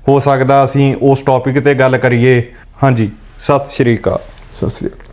[SPEAKER 2] ਹੋ ਸਕਦਾ ਅਸੀਂ ਉਸ ਟੌਪਿਕ ਤੇ ਗੱਲ ਕਰੀਏ। ਹਾਂਜੀ, ਸਤਿ ਸ਼੍ਰੀ ਅਕਾਲ।
[SPEAKER 1] ਸਤਿ ਸ੍ਰੀ ਅਕਾਲ।